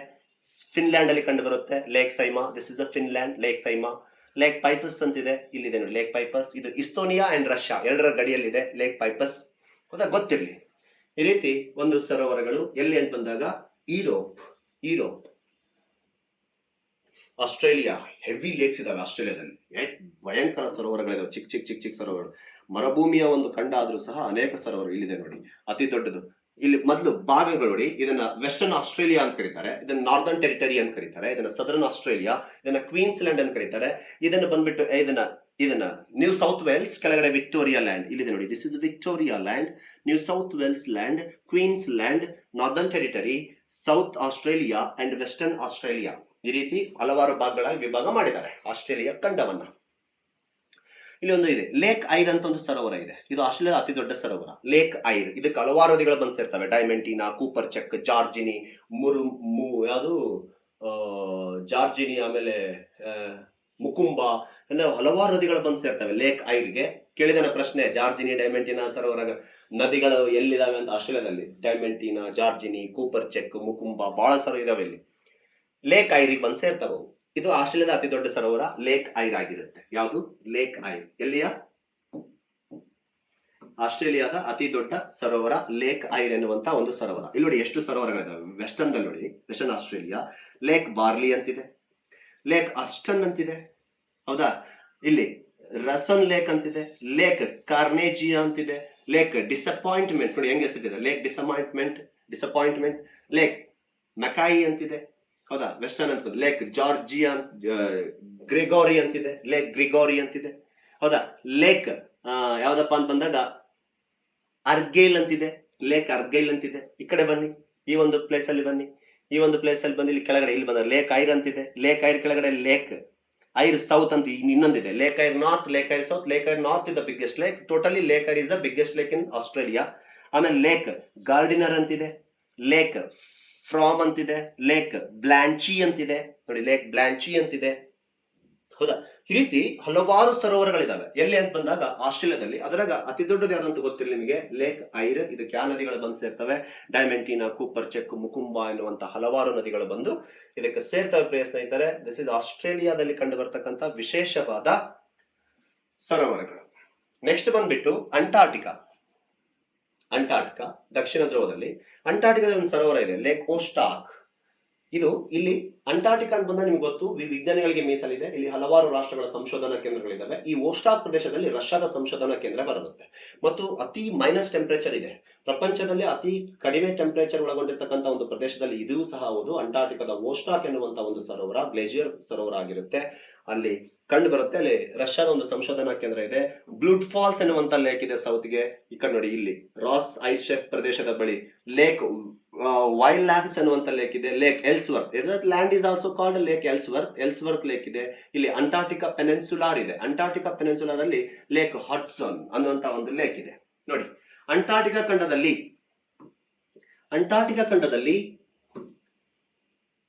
ಫಿನ್ಲ್ಯಾಂಡ್ ಅಲ್ಲಿ ಕಂಡು ಬರುತ್ತೆ lake Saimaa this is a Finland lake Saimaa lake Peipus ಅಂತಿದೆ. ಇಲ್ಲಿದೆ ನೋಡಿ ಲೇಕ್ ಪೈಪಸ್ ಇದು ಇಸ್ತೋನಿಯಾ ಅಂಡ್ ರಷ್ಯಾ ಎರಡರ ಗಡಿಯಲ್ಲಿದೆ ಲೇಕ್ ಪೈಪಸ್ ಹೌದಾ? ಗೊತ್ತಿರಲಿ. ಈ ರೀತಿ ಒಂದು ಸರೋವರಗಳು ಎಲ್ಲಿ ಅಂತ ಬಂದಾಗ Europe Europe. Australia heavy lakes ಇದಾವೆ ಆಸ್ಟ್ರೇಲಿಯಾದಲ್ಲಿ. ಭಯಂಕರ ಸರೋವರಗಳಿದಾವೆ ಚಿಕ್ಕ ಚಿಕ್ಕ ಚಿಕ್ಕ ಚಿಕ್ಕ ಸರೋವರಗಳು. ಮರುಭೂಮಿಯ ಒಂದು ಖಂಡ ಆದರೂ ಸಹ ಅನೇಕ ಸರೋವರ ಇಲ್ಲಿದೆ ನೋಡಿ. ಅತಿ ದೊಡ್ಡದು. ಇಲ್ಲಿ ಮೊದಲು ಭಾಗಗಳು ನೋಡಿ, ಇದನ್ನ ವೆಸ್ಟರ್ನ್ ಆಸ್ಟ್ರೇಲಿಯಾ ಅಂತ ಕರೀತಾರೆ, ಇದನ್ನ ನಾರ್ದರ್ನ್ ಟೆರಿಟರಿ ಅಂತ ಕರೀತಾರೆ, ಇದನ್ನ ಸದರ್ನ್ ಆಸ್ಟ್ರೇಲಿಯಾ ಇದನ್ನ ಕ್ವೀನ್ಸ್ಲ್ಯಾಂಡ್ ಅಂತ ಕರೀತಾರೆ. ಇದನ್ನ ಬಂದ್ಬಿಟ್ಟು, ಇದನ್ನ ಇದನ್ನ ನ್ಯೂ ಸೌತ್ ವೇಲ್ಸ್ ಕೆಳಗಡೆ ವಿಕ್ಟೋರಿಯಾ ಲ್ಯಾಂಡ್ ಇಲ್ಲಿದೆ ನೋಡಿ. This is Victoria land New South Wales land Queensland Northern Territory South Australia and Western Australia ಈ ರೀತಿ ಹಲವಾರು ಭಾಗಗಳಾಗಿ ವಿಭಾಗ ಮಾಡಿದ್ದಾರೆ ಆಸ್ಟ್ರೇಲಿಯಾ ಖಂಡವನ್ನ. ಇಲ್ಲಿ ಒಂದು ಇದೆ ಲೇಕ್ ಐರ್ ಅಂತ ಒಂದು ಸರೋವರ ಇದೆ. ಇದು ಆಸ್ಟ್ರೇಲಿಯಾದ ಅತಿ ದೊಡ್ಡ ಸರೋವರ. ಲೇಕ್ ಐರ್ ಇದಕ್ಕೆ ಹಲವಾರು ನದಿಗಳು ಬಂದು ಸೇರ್ತವೆ ಡೈಮೆಂಟಿನಾ ಕೂಪರ್ ಚೆಕ್ ಜಾರ್ಜಿನಿ ಮುರು ಮು ಯಾವುದು ಜಾರ್ಜಿನಿ ಆಮೇಲೆ ಮುಕುಂಬ ಎಲ್ಲ ಹಲವಾರು ನದಿಗಳು ಬಂದು ಸೇರ್ತವೆ. ಲೇಕ್ ಐರ್ಗೆ. ಕೇಳಿದನ ಪ್ರಶ್ನೆ, ಜಾರ್ಜಿನಿ, ಡೈಮೆಂಟಿನ, ಸರೋವರ ನದಿಗಳು ಎಲ್ಲಿದಾವೆ ಅಂತ ಆಸ್ಟ್ರೇಲಿಯಾದಲ್ಲಿ. ಡೈಮೆಂಟಿನಾ, ಜಾರ್ಜಿನಿ, ಕೂಪರ್ ಚೆಕ್, ಮುಕುಂಬ ಬಹಳ ಸರೋವರ ಇದಾವೆ ಇಲ್ಲಿ. ಲೇಕ್ ಐರಿಗೆ ಬಂದು ಸೇರ್ತವೆ. ಇದು ಆಸ್ಟ್ರೇಲಿಯಾದ ಅತಿ ದೊಡ್ಡ ಸರೋವರ. ಲೇಕ್ ಐರ್ ಆಗಿರುತ್ತೆ. ಯಾವುದು? Lake Eyre. ಎಲ್ಲಿಯ? ಆಸ್ಟ್ರೇಲಿಯಾದ ಅತಿ ದೊಡ್ಡ ಸರೋವರ. ಲೇಕ್ ಐರ್ ಎನ್ನುವಂತ ಒಂದು ಸರೋವರ. ಇಲ್ಲಿ ನೋಡಿ ಎಷ್ಟು ಸರೋವರಗಳಿದಾವೆ. ವೆಸ್ಟರ್ನ್ ದಲ್ಲಿ ನೋಡಿ. ವೆಸ್ಟರ್ನ್ ಆಸ್ಟ್ರೇಲಿಯಾ ಲೇಕ್ ಬಾರ್ಲಿ ಅಂತಿದೆ. ಲೇಕ್ ಅಸ್ಟನ್ ಅಂತಿದೆ. ಹೌದಾ? ಇಲ್ಲಿ ರಸನ್ ಲೇಕ್ ಅಂತಿದೆ, ಲೇಕ್ ಕಾರ್ನೇಜಿಯಾ ಅಂತಿದೆ, ಲೇಕ್ ಡಿಸಪಾಯಿಂಟ್ಮೆಂಟ್. ನೋಡಿ ಹೆಂಗೆ ಹೆಸರಿದೆ lake disappointment disappointment, lake Mackay ಅಂತಿದೆ. ಹೌದಾ? ವೆಸ್ಟರ್ನ್ ಅಂತ ಲೇಕ್ ಜಾರ್ಜಿಯಾ ಗ್ರಿಗೋರಿ ಅಂತಿದೆ, ಲೇಕ್ ಗ್ರಿಗೋರಿ ಅಂತಿದೆ. ಹೌದಾ? ಲೇಕ್ ಯಾವ್ದಪ್ಪ ಅಂತ ಬಂದಾಗ ಅರ್ಗೇಲ್ ಅಂತಿದೆ, ಲೇಕ್ ಅರ್ಗೇಲ್ ಅಂತಿದೆ. ಈ ಕಡೆ ಬನ್ನಿ, ಈ ಒಂದು ಪ್ಲೇಸ್ ಅಲ್ಲಿ ಬನ್ನಿ. ಈ ಒಂದು ಪ್ಲೇಸಲ್ಲಿ ಬಂದು ಇಲ್ಲಿ ಕೆಳಗಡೆ, ಇಲ್ಲಿ ಬಂದ ಲೇಕ್ ಐರ್ ಅಂತಿದೆ. ಲೇಕ್ ಐರ್ ಕೆಳಗಡೆ ಲೇಕ್ ಐರ್ ಸೌತ್ ಅಂತ ಇನ್- ಇನ್ನೊಂದಿದೆ. Lake Eyre north lake Eyre south lake Eyre north is the biggest lake totally lake Eyre is the biggest lake in Australia ಆಮೇಲೆ ಲೇಕ್ ಗಾರ್ಡಿನರ್ ಅಂತಿದೆ. ಲೇಕ್ ಫ್ರಾಮ್ ಅಂತಿದೆ. Lake Blanche ಅಂತಿದೆ. ನೋಡಿ lake Blanche ಅಂತಿದೆ. ಹೌದಾ? ಈ ರೀತಿ ಹಲವಾರು ಸರೋವರಗಳಿದಾವೆ ಎಲ್ಲಿ ಅಂತ ಬಂದಾಗ ಆಸ್ಟ್ರೇಲಿಯಾದಲ್ಲಿ. ಅದರಾಗ ಅತಿ ದೊಡ್ಡದು ಯಾವ್ದಂತ ಗೊತ್ತಿಲ್ಲ ನಿಮಗೆ. ಲೇಕ್ ಐರ್ ಇದಕ್ಕೆ ಯಾವ ನದಿಗಳು ಬಂದು ಸೇರ್ತವೆ. ಡೈಮೆಂಟಿನಾ, ಕೂಪರ್, ಚೆಕ್, ಮುಕುಂಬ ಎನ್ನುವಂತ ಹಲವಾರು ನದಿಗಳು ಬಂದು ಇದಕ್ಕೆ ಸೇರ್ತವೆ ಪ್ರಯತ್ನ ಇದ್ದಾರೆ ದಿಸ್ ಇಸ್ ಆಸ್ಟ್ರೇಲಿಯಾದಲ್ಲಿ ಕಂಡು ಬರ್ತಕ್ಕಂಥ ವಿಶೇಷವಾದ ಸರೋವರಗಳು. ನೆಕ್ಸ್ಟ್ ಬಂದ್ಬಿಟ್ಟು ಅಂಟಾರ್ಟಿಕಾ. ಅಂಟಾರ್ಟಿಕಾ, ದಕ್ಷಿಣ ಧ್ರುವದಲ್ಲಿ. ಅಂಟಾರ್ಟಿಕಾದಲ್ಲಿ ಒಂದು ಸರೋವರ ಇದೆ, ಲೇಕ್ ಓಸ್ಟಾಕ್. ಇದು ಇಲ್ಲಿ ಅಂಟಾರ್ಟಿಕಾ ಅಂತ ಬಂದ ನಿಮ್ಗೆ ಗೊತ್ತು ವಿಜ್ಞಾನಿಗಳಿಗೆ ಮೀಸಲಿದೆ. ಇಲ್ಲಿ ಹಲವಾರು ರಾಷ್ಟ್ರಗಳ ಸಂಶೋಧನಾ ಕೇಂದ್ರಗಳಿದ್ದಾವೆ. ಈ ಓಸ್ಟಾಕ್ ಪ್ರದೇಶದಲ್ಲಿ ರಷ್ಯಾದ ಸಂಶೋಧನಾ ಕೇಂದ್ರ ಬರುತ್ತೆ. ಮತ್ತು ಅತಿ ಮೈನಸ್ ಟೆಂಪರೇಚರ್ ಇದೆ. ಪ್ರಪಂಚದಲ್ಲಿ ಅತಿ ಕಡಿಮೆ ಟೆಂಪರೇಚರ್ ಒಳಗೊಂಡಿರ್ತಕ್ಕಂಥ ಒಂದು ಪ್ರದೇಶದಲ್ಲಿ ಇದೂ ಸಹ ಹೌದು. ಅಂಟಾರ್ಟಿಕಾದ ಓಸ್ಟಾಕ್ ಎನ್ನುವಂತ ಒಂದು ಸರೋವರ ಗ್ಲೇಜಿಯರ್ ಸರೋವರ ಆಗಿರುತ್ತೆ. ಅಲ್ಲಿ ಕಂಡು ಬರುತ್ತೆ. ಅಲ್ಲಿ ರಷ್ಯಾದ ಒಂದು ಸಂಶೋಧನಾ ಕೇಂದ್ರ ಇದೆ. ಬ್ಲೂಡ್ ಫಾಲ್ಸ್ ಎನ್ನುವಂತ ಲೇಕ್ ಇದೆ ಸೌತ್ಗೆ ಈ ಕಡೆ ನೋಡಿ, ಇಲ್ಲಿ ರಾಸ್ ಐಸ್ ಶೆಫ್ ಪ್ರದೇಶದ ಬಳಿ ಲೇಕ್ ವೈಲ್ಡ್ ಲ್ಯಾಂಡ್ಸ್ ಅನ್ನುವಂತ ಲೇಕ್ ಇದೆ. Lake Ellsworth land is also called lake Ellsworth Ellsworth lake ಇದೆ. ಇಲ್ಲಿ ಅಂಟಾರ್ಟಿಕಾ ಪೆನೆನ್ಸುಲಾರ್ ಇದೆ. ಅಂಟಾರ್ಟಿಕಾ ಪೆನೆನ್ಸುಲಾದಲ್ಲಿ ಲೇಕ್ ಹಾಟ್ಸನ್ ಅನ್ನುವಂತ ಒಂದು ಲೇಕ್ ಇದೆ. ನೋಡಿ ಅಂಟಾರ್ಟಿಕಾ ಖಂಡದಲ್ಲಿ ಅಂಟಾರ್ಟಿಕಾ ಖಂಡದಲ್ಲಿ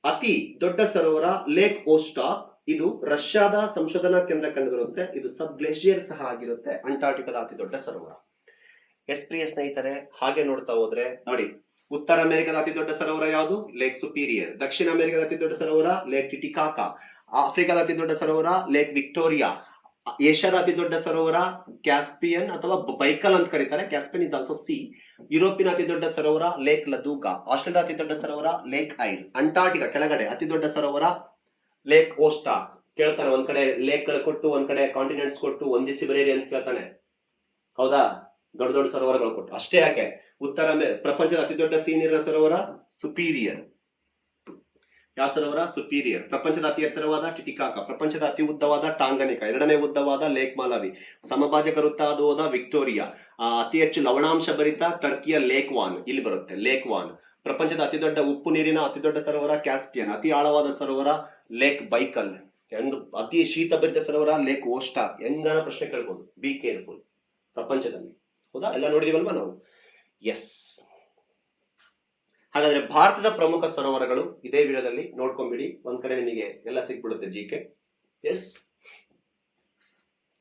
ಅತಿ ದೊಡ್ಡ ಸರೋವರ ಲೇಕ್ ಓಸ್ಟಾಕ್ ಇದು ರಷ್ಯಾದ ಸಂಶೋಧನಾ ಕೇಂದ್ರ ಕಂಡುಬರುತ್ತೆ. ಇದು ಸಬ್ ಗ್ಲೇಷಿಯರ್ ಸಹ ಆಗಿರುತ್ತೆ. ಅಂಟಾರ್ಟಿಕಾದ ಅತಿ ದೊಡ್ಡ ಸರೋವರ. ಎಸ್ ಪ್ರಿಯ ಸ್ನೇಹಿತರೆ, ಹಾಗೆ ನೋಡ್ತಾ ಹೋದ್ರೆ, ನೋಡಿ ಉತ್ತರ ಅಮೆರಿಕದ ಅತಿ ದೊಡ್ಡ ಸರೋವರ ಯಾವುದು? ಲೇಕ್ ಸುಪೀರಿಯರ್ ದಕ್ಷಿಣ ಅಮೆರಿಕದ ಅತಿ ದೊಡ್ಡ ಸರೋವರ ಲೇಕ್ ಟಿಟಿಕಾಕಾ ಆಫ್ರಿಕಾದ ಅತಿ ದೊಡ್ಡ ಸರೋವರ ಲೇಕ್ ವಿಕ್ಟೋರಿಯಾ ಏಷ್ಯಾದ ಅತಿ ದೊಡ್ಡ ಸರೋವರ ಕ್ಯಾಸ್ಪಿಯನ್ ಅಥವಾ ಬೈಕಲ್ ಅಂತ ಕರೀತಾರೆ. ಕ್ಯಾಸ್ಪಿಯನ್ ಇಸ್ ಆಲ್ಸೋ ಸಿ ಯುರೋಪಿನ ಅತಿ ದೊಡ್ಡ ಸರೋವರ ಲೇಕ್ ಲದೂಕಾ ಆಸ್ಟ್ರೇಲಿಯಾ ಅತಿ ದೊಡ್ಡ ಸರೋವರ ಲೇಕ್ ಐರ್ ಅಂಟಾರ್ಟಿಕಾ ಕೆಳಗಡೆ ಅತಿ ದೊಡ್ಡ ಸರೋವರ ಲೇಕ್ ಓಸ್ಟಾ ಕೇಳ್ತಾರೆ, ಒಂದ್ ಕಡೆ ಲೇಕ್ಗಳು ಕೊಟ್ಟು, ಒಂದ್ ಕಡೆ ಕಾಂಟಿನೆಂಟ್ಸ್ ಕೊಟ್ಟು ಒಂದಿಸಿ ಬರೀರಿ ಅಂತ ಕೇಳ್ತಾನೆ. ಹೌದಾ? ದೊಡ್ಡ ದೊಡ್ಡ ಸರೋವರಗಳು ಕೊಟ್ಟು. ಅಷ್ಟೇ ಯಾಕೆ? ಉತ್ತರ ಪ್ರಪಂಚದ ಅತಿ ದೊಡ್ಡ ಸಿಹಿನೀರಿನ ಸರೋವರ ಸುಪೀರಿಯರ್. ಯಾವ ಸರೋವರ? ಸುಪೀರಿಯರ್. ಪ್ರಪಂಚದ ಅತಿ ಎತ್ತರವಾದ ಟಿಟಿಕಾಕ. ಪ್ರಪಂಚದ ಅತಿ ಉದ್ದವಾದ ಟಾಂಗನಿಕ ಎರಡನೇ ಉದ್ದವಾದ ಲೇಕ್ ಮಾಲಾವಿ. ಸಮಭಾಜಕ ವೃತ್ತ ಹೋದ ವಿಕ್ಟೋರಿಯಾ. ಅತಿ ಹೆಚ್ಚು ಲವಣಾಂಶ ಭರಿತ ಟರ್ಕಿಯ ಲೇಕ್ ವಾನ್. ಇಲ್ಲಿ ಬರುತ್ತೆ, ಲೇಕ್ ವಾನ್. ಪ್ರಪಂಚದ ಅತಿ ದೊಡ್ಡ ಉಪ್ಪು ನೀರಿನ ಅತಿ ದೊಡ್ಡ ಸರೋವರ ಕ್ಯಾಸ್ಪಿಯನ್. ಅತಿ ಆಳವಾದ ಸರೋವರ ಲೇಕ್ ಬೈಕಲ್. ಹೆಂಗ್ ಅತಿ ಶೀತಭರಿತ ಸರೋವರ ಲೇಕ್ ಓಸ್ಟಾ ಹೆಂಗನ ಪ್ರಶ್ನೆ ಕೇಳ್ಬೋದು? Be careful. ಪ್ರಪಂಚದಲ್ಲಿ. ಹೌದಾ? ಎಲ್ಲ ನೋಡಿದೀವಲ್ವಾ ನಾವು? ಎಸ್ ಹಾಗಾದ್ರೆ ಭಾರತದ ಪ್ರಮುಖ ಸರೋವರಗಳು ಇದೇ ವಿಡಿಯೋದಲ್ಲಿ ನೋಡ್ಕೊಂಬಿಡಿ. ಒಂದ್ ಕಡೆ ನಿಮಗೆ ಎಲ್ಲ ಸಿಕ್ಬಿಡುತ್ತೆ ಜಿ ಕೆ ಎಸ್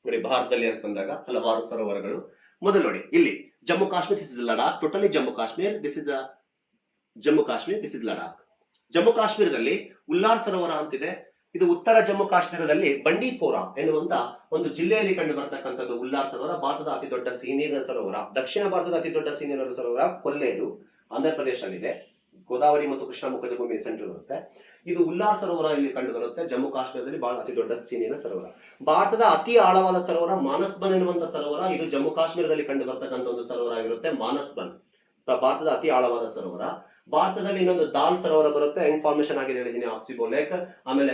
ನೋಡಿ, ಭಾರತದಲ್ಲಿ ಅಂತ ಬಂದಾಗ ಹಲವಾರು ಸರೋವರಗಳು. ಮೊದಲು ನೋಡಿ, ಇಲ್ಲಿ Jammu Kashmir this is Ladakh totally Jammu Kashmir this is Jammu Kashmir this is Ladakh Jammu ಕಾಶ್ಮೀರದಲ್ಲಿ ಉಲ್ಲಾರ್ ಸರೋವರ ಅಂತಿದೆ. ಇದು ಉತ್ತರ ಜಮ್ಮು ಕಾಶ್ಮೀರದಲ್ಲಿ ಬಂಡೀಪೋರ ಎನ್ನುವಂತ ಒಂದು ಜಿಲ್ಲೆಯಲ್ಲಿ ಕಂಡು ಬರ್ತಕ್ಕಂಥದ್ದು ಉಲ್ಲಾರ್ ಸರೋವರ, ಭಾರತದ ಅತಿ ದೊಡ್ಡ ಸಿಹಿನೀರಿನ ಸರೋವರ, ದಕ್ಷಿಣ ಭಾರತದ ಅತಿ ದೊಡ್ಡ ಸಿಹಿನೀರಿನ ಸರೋವರ ಕೊಲ್ಲೇರು, ಆಂಧ್ರ ಪ್ರದೇಶದಲ್ಲಿದೆ. ಗೋದಾವರಿ ಮತ್ತು ಕೃಷ್ಣ ಮುಖಜ ಭೂಮಿ ಸೆಂಟರ್ ಬರುತ್ತೆ ಇದು ಉಲ್ಲಾ ಸರೋವರ ಇಲ್ಲಿ ಕಂಡು ಬರುತ್ತೆ. ಜಮ್ಮು ಕಾಶ್ಮೀರದಲ್ಲಿ ಬಹಳ ಅತಿ ದೊಡ್ಡ ಸಿಹಿನೀರಿನ ಸರೋವರ. ಭಾರತದ ಅತಿ ಆಳವಾದ ಸರೋವರ ಮಾನಸ್ಬನ್ ಎನ್ನುವಂತ ಸರೋವರ. ಇದು ಜಮ್ಮು ಕಾಶ್ಮೀರದಲ್ಲಿ ಕಂಡು ಬರ್ತಕ್ಕಂಥ ಒಂದು ಸರೋವರ ಆಗಿರುತ್ತೆ ಮಾನಸ್ಬನ್. ಭಾರತದ ಅತಿ ಆಳವಾದ ಸರೋವರ. ಭಾರತದಲ್ಲಿ ಇನ್ನೊಂದು ದಾಲ್ ಸರೋವರ ಬರುತ್ತೆ ಇನ್ಫಾರ್ಮೇಶನ್ ಆಗಿದೆ ಹೇಳಿದ್ದೀನಿ ಆಕ್ಸಿಬೋ ಲೇಕ್ ಆಮೇಲೆ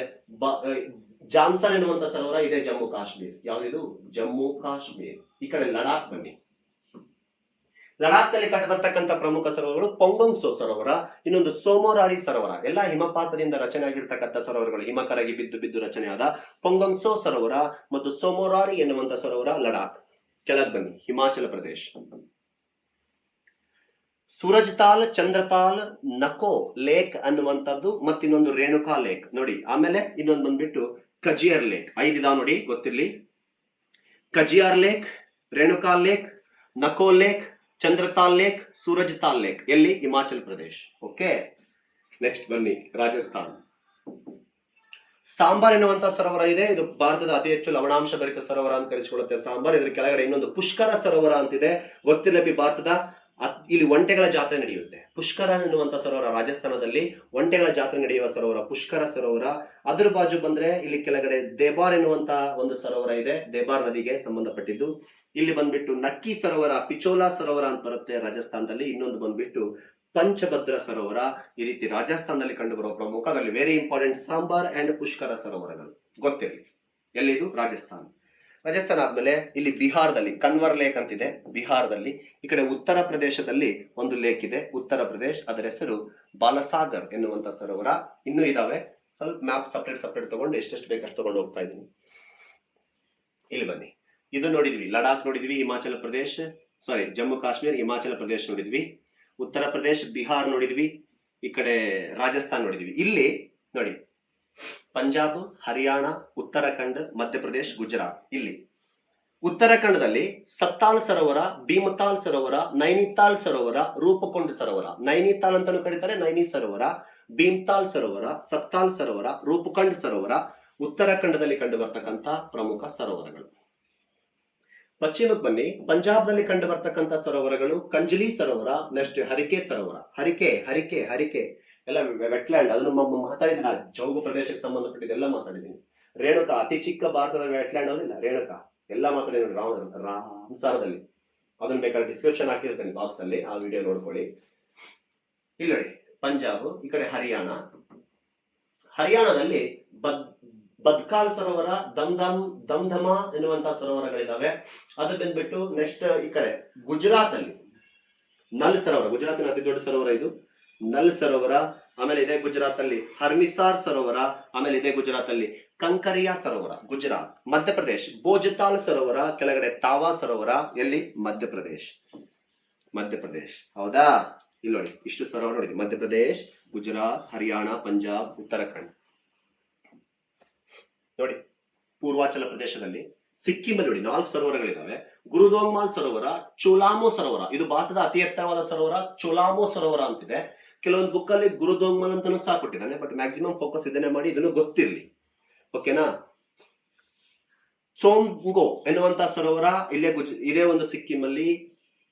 ಜಾನ್ಸನ್ ಎನ್ನುವಂತ ಸರೋವರ ಇದೆ ಜಮ್ಮು ಕಾಶ್ಮೀರ್. ಯಾವ್ದಿದು ಜಮ್ಮು ಕಾಶ್ಮೀರ್. ಈ ಕಡೆ ಲಡಾಖ್ ಬನ್ನಿ. ಲಡಾಖ್ನಲ್ಲಿ ಕಂಡುಬರ್ತಕ್ಕಂಥ ಪ್ರಮುಖ ಸರೋವರಗಳು ಪೊಂಗೊಂಗ್ಸೋ ಸರೋವರ ಇನ್ನೊಂದು ಸೋಮೋರಾರಿ ಸರೋವರ ಎಲ್ಲ ಹಿಮಪಾತದಿಂದ ರಚನೆ ಆಗಿರ್ತಕ್ಕಂಥ ಸರೋವರಗಳು ಹಿಮಕರಾಗಿ ಬಿದ್ದು ಬಿದ್ದು ರಚನೆಯಾದ ಪೊಂಗೊಂಗ್ಸೋ ಸರೋವರ ಮತ್ತು ಸೋಮೋರಾರಿ ಎನ್ನುವಂತ ಸರೋವರ ಲಡಾಖ್. ಕೆಳಗ್ ಬನ್ನಿ, ಹಿಮಾಚಲ ಪ್ರದೇಶ್. ಸೂರಜ್ತಾಲ್, ಚಂದ್ರತಾಲ್, ನಕೋ ಲೇಕ್ ಅನ್ನುವಂಥದ್ದು ಮತ್ತಿನ್ನೊಂದು ರೇಣುಕಾ ಲೇಕ್. ನೋಡಿ, ಆಮೇಲೆ ಇನ್ನೊಂದು ಬಂದ್ಬಿಟ್ಟು ಕಜಿಯರ್ ಲೇಕ್. ಐದಿದಾವ್ ನೋಡಿ, ಗೊತ್ತಿರ್ಲಿ? Khajjiar lake, Renuka lake, Nako lake, Chandratal lake, Surajtal lake. ಎಲ್ಲಿ? ಹಿಮಾಚಲ್ ಪ್ರದೇಶ್. ಓಕೆ? ನೆಕ್ಸ್ಟ್ ಬನ್ನಿ, ರಾಜಸ್ಥಾನ್. ಸಾಂಬಾರ್ ಎನ್ನುವಂತ ಸರೋವರ ಇದೆ. ಇದು ಭಾರತದ ಅತಿ ಹೆಚ್ಚು ಲವಣಾಂಶ ಭರಿತ ಸರೋವರ ಅಂತ ಕರೆಸಿಕೊಳ್ಳುತ್ತೆ ಸಾಂಬಾರ್. ಇದರ ಕೆಳಗಡೆ ಇನ್ನೊಂದು ಪುಷ್ಕರ ಸರೋವರ ಅಂತಿದೆ. ಗೊತ್ತಿರಲಿ, ಭಾರತದ ಇಲ್ಲಿ ಒಂಟೆಗಳ ಜಾತ್ರೆ ನಡೆಯುತ್ತೆ. ಪುಷ್ಕರ ಎನ್ನುವಂಥ ಸರೋವರ ರಾಜಸ್ಥಾನದಲ್ಲಿ ಒಂಟೆಗಳ ಜಾತ್ರೆ ನಡೆಯುವ ಸರೋವರ ಪುಷ್ಕರ ಸರೋವರ. ಅದರ ಬಾಜು ಬಂದ್ರೆ ಇಲ್ಲಿ ಕೆಳಗಡೆ ದೇಬಾರ್ ಎನ್ನುವಂತ ಒಂದು ಸರೋವರ ಇದೆ. ದೇಬಾರ್ ನದಿಗೆ ಸಂಬಂಧಪಟ್ಟಿದ್ದು. ಇಲ್ಲಿ ಬಂದ್ಬಿಟ್ಟು ನಕ್ಕಿ ಸರೋವರ, ಪಿಚೋಲಾ ಸರೋವರ ಅಂತ ಬರುತ್ತೆ ರಾಜಸ್ಥಾನದಲ್ಲಿ. ಇನ್ನೊಂದು ಬಂದ್ಬಿಟ್ಟು ಪಂಚಭದ್ರ ಸರೋವರ. ಈ ರೀತಿ ರಾಜಸ್ಥಾನದಲ್ಲಿ ಕಂಡುಬರುವ ಪ್ರಮುಖ ಅದರಲ್ಲಿ very important Sambhar and Pushkar ಸರೋವರಗಳು. ಗೊತ್ತಿರಲಿ. ಎಲ್ಲಿದು? ರಾಜಸ್ಥಾನ. ರಾಜಸ್ಥಾನ ಆದ್ಮೇಲೆ ಇಲ್ಲಿ ಬಿಹಾರದಲ್ಲಿ, ಕನ್ವರ್ ಲೇಕ್ ಅಂತಿದೆ, ಬಿಹಾರದಲ್ಲಿ. ಈ ಕಡೆ ಉತ್ತರ ಪ್ರದೇಶದಲ್ಲಿ ಒಂದು ಲೇಕ್ ಇದೆ, ಉತ್ತರ ಪ್ರದೇಶ್, ಅದರ ಹೆಸರು ಬಾಲಸಾಗರ್ ಎನ್ನುವಂತ ಸರೋವರ. ಇನ್ನೂ ಇದಾವೆ. ಸ್ವಲ್ಪ ಮ್ಯಾಪ್ ಸಪ್ರೇಟ್ ಸಪ್ರೇಟ್ ತಗೊಂಡು ಎಷ್ಟೆಷ್ಟು ಬೇಕಷ್ಟು ತಗೊಂಡು ಹೋಗ್ತಾ ಇದ್ದೀನಿ. ಇಲ್ಲಿ ಬನ್ನಿ. ಇದು ನೋಡಿದ್ವಿ, ಲಡಾಖ್ ನೋಡಿದ್ವಿ, ಹಿಮಾಚಲ ಪ್ರದೇಶ್ ಸಾರಿ ಜಮ್ಮು ಕಾಶ್ಮೀರ್, ಹಿಮಾಚಲ ಪ್ರದೇಶ ನೋಡಿದ್ವಿ. ಉತ್ತರ ಪ್ರದೇಶ್, ಬಿಹಾರ್ ನೋಡಿದ್ವಿ, ಈ ಕಡೆ ರಾಜಸ್ಥಾನ್ ನೋಡಿದ್ವಿ. ಇಲ್ಲಿ ನೋಡಿ ಪಂಜಾಬ್, ಹರಿಯಾಣ, ಉತ್ತರಾಖಂಡ್, ಮಧ್ಯಪ್ರದೇಶ್, ಗುಜರಾತ್. ಇಲ್ಲಿ ಉತ್ತರಾಖಂಡದಲ್ಲಿ ಸತ್ತಾಲ್ ಸರೋವರ, ಭೀಮತಾಲ್ ಸರೋವರ ನೈನಿತಾಲ್ ಸರೋವರ, ರೂಪಕೊಂಡ ಸರೋವರ. ನೈನಿತಾಲ್ ಅಂತಾನು ಕರೀತಾರೆ, ನೈನಿ ಸರೋವರ ಭೀಮತಾಲ್ ಸರೋವರ ಸತ್ತಾಲ್ ಸರೋವರ, ರೂಪಕೊಂಡ್ ಸರೋವರ, ಉತ್ತರಾಖಂಡದಲ್ಲಿ ಕಂಡು ಬರ್ತಕ್ಕಂಥ ಪ್ರಮುಖ ಸರೋವರಗಳು. ಪಶ್ಚಿಮಕ್ಕೆ ಬನ್ನಿ. ಪಂಜಾಬ್ನಲ್ಲಿ ಕಂಡು ಬರ್ತಕ್ಕಂಥ ಸರೋವರಗಳು ಕಂಜಲಿ ಸರೋವರ, ನೆಕ್ಸ್ಟ್ ಹರಿಕೆ ಸರೋವರ. ಹರಿಕೆ ಹರಿಕೆ ಹರಿಕೆ. ಎಲ್ಲ ವೆಟ್ಲ್ಯಾಂಡ್, ಅದನ್ನು ಮಾತಾಡಿದ್ದೀನಿ ಆ ಜೌಗು ಪ್ರದೇಶಕ್ಕೆ ಸಂಬಂಧಪಟ್ಟಿದ್ದೆಲ್ಲ ಮಾತಾಡಿದ್ದೀನಿ. ರೇಣುಕಾ, ಅತಿ ಚಿಕ್ಕ ಭಾರತದ ವೆಟ್ಲ್ಯಾಂಡ್ ಅದಿಲ್ಲ ರೇಣುಕಾ. ಎಲ್ಲ ಮಾತಾಡಿದ್ದೀನಿ ರಾಮ್ ರಾಮಸಾರದಲ್ಲಿ ಅದನ್ನ ಬೇಕಾದ್ರೆ ಡಿಸ್ಕ್ರಿಪ್ಷನ್ ಹಾಕಿರ್ತೇನೆ ಬಾಕ್ಸ್ ಅಲ್ಲಿ, ಆ ವಿಡಿಯೋ ನೋಡ್ಕೊಳ್ಳಿ. ಇಲ್ಲಿ ನೋಡಿ ಪಂಜಾಬ್, ಈ ಕಡೆ ಹರಿಯಾಣ. ಹರಿಯಾಣದಲ್ಲಿ ಬದ್, ಬದ್ಕಾಲ್ ಸರೋವರ ದಮ್ದಮ್ ದಮ್ಧಮ ಎನ್ನುವಂತ ಸರೋವರಗಳಿದಾವೆ. ಅದು ಬಂದ್ಬಿಟ್ಟು ನೆಕ್ಸ್ಟ್ ಈ ಕಡೆ ಗುಜರಾತ್ ಅಲ್ಲಿ ನಲ್ ಸರೋವರ, ಗುಜರಾತಿನ ಅತಿ ದೊಡ್ಡ ಸರೋವರ ಇದು. ನಲ್ ಸರೋವರ, ಆಮೇಲೆ ಇದೆ ಗುಜರಾತ್ ಅಲ್ಲಿ ಹರ್ಮಿಸಾರ್ ಸರೋವರ, ಆಮೇಲೆ ಇದೆ ಗುಜರಾತ್ ಅಲ್ಲಿ ಕಂಕರಿಯಾ ಸರೋವರ, ಗುಜರಾತ್, ಮಧ್ಯಪ್ರದೇಶ್ ಬೋಜತಾಲ್ ಸರೋವರ, ಕೆಳಗಡೆ ತಾವಾ ಸರೋವರ, ಎಲ್ಲಿ? ಮಧ್ಯಪ್ರದೇಶ್. ಮಧ್ಯಪ್ರದೇಶ್. ಹೌದಾ? ಇಲ್ಲಿ ನೋಡಿ, ಇಷ್ಟು ಸರೋವರ ನೋಡಿದ್ವಿ. ಮಧ್ಯಪ್ರದೇಶ್, ಗುಜರಾತ್, ಹರಿಯಾಣ, ಪಂಜಾಬ್, ಉತ್ತರಾಖಂಡ್. ನೋಡಿ, ಪೂರ್ವಾಚಲ ಪ್ರದೇಶದಲ್ಲಿ ಸಿಕ್ಕಿಮಲ್ಲಿ ನೋಡಿ ನಾಲ್ಕು ಸರೋವರಗಳಿದಾವೆ. ಗುರುದೋಂಗ್ಮಾಲ್ ಸರೋವರ, ಚೋಲಾಮೋ ಸರೋವರ. ಇದು ಭಾರತದ ಅತಿ ಎತ್ತರವಾದ ಸರೋವರ, ಚೋಲಾಮೋ ಸರೋವರ ಅಂತಿದೆ. ಕೆಲವೊಂದು ಬುಕ್ ಅಲ್ಲಿ ಗುರುದೋಂಗ್ಮಾಲ್ ಅಂತಾನು ಸಹ ಕೊಟ್ಟಿದ್ದಾನೆ ಬಟ್ ಮ್ಯಾಕ್ಸಿಮಮ್ ಫೋಕಸ್ ಇದನ್ನೇ ಮಾಡಿ, ಇದನ್ನು ಗೊತ್ತಿರಲಿ. ಓಕೆನಾ ಸೋಂಗೋ ಎನ್ನುವಂತ ಸರೋವರ, ಇಲ್ಲೇ ಗುಜ್, ಇದೇ ಒಂದು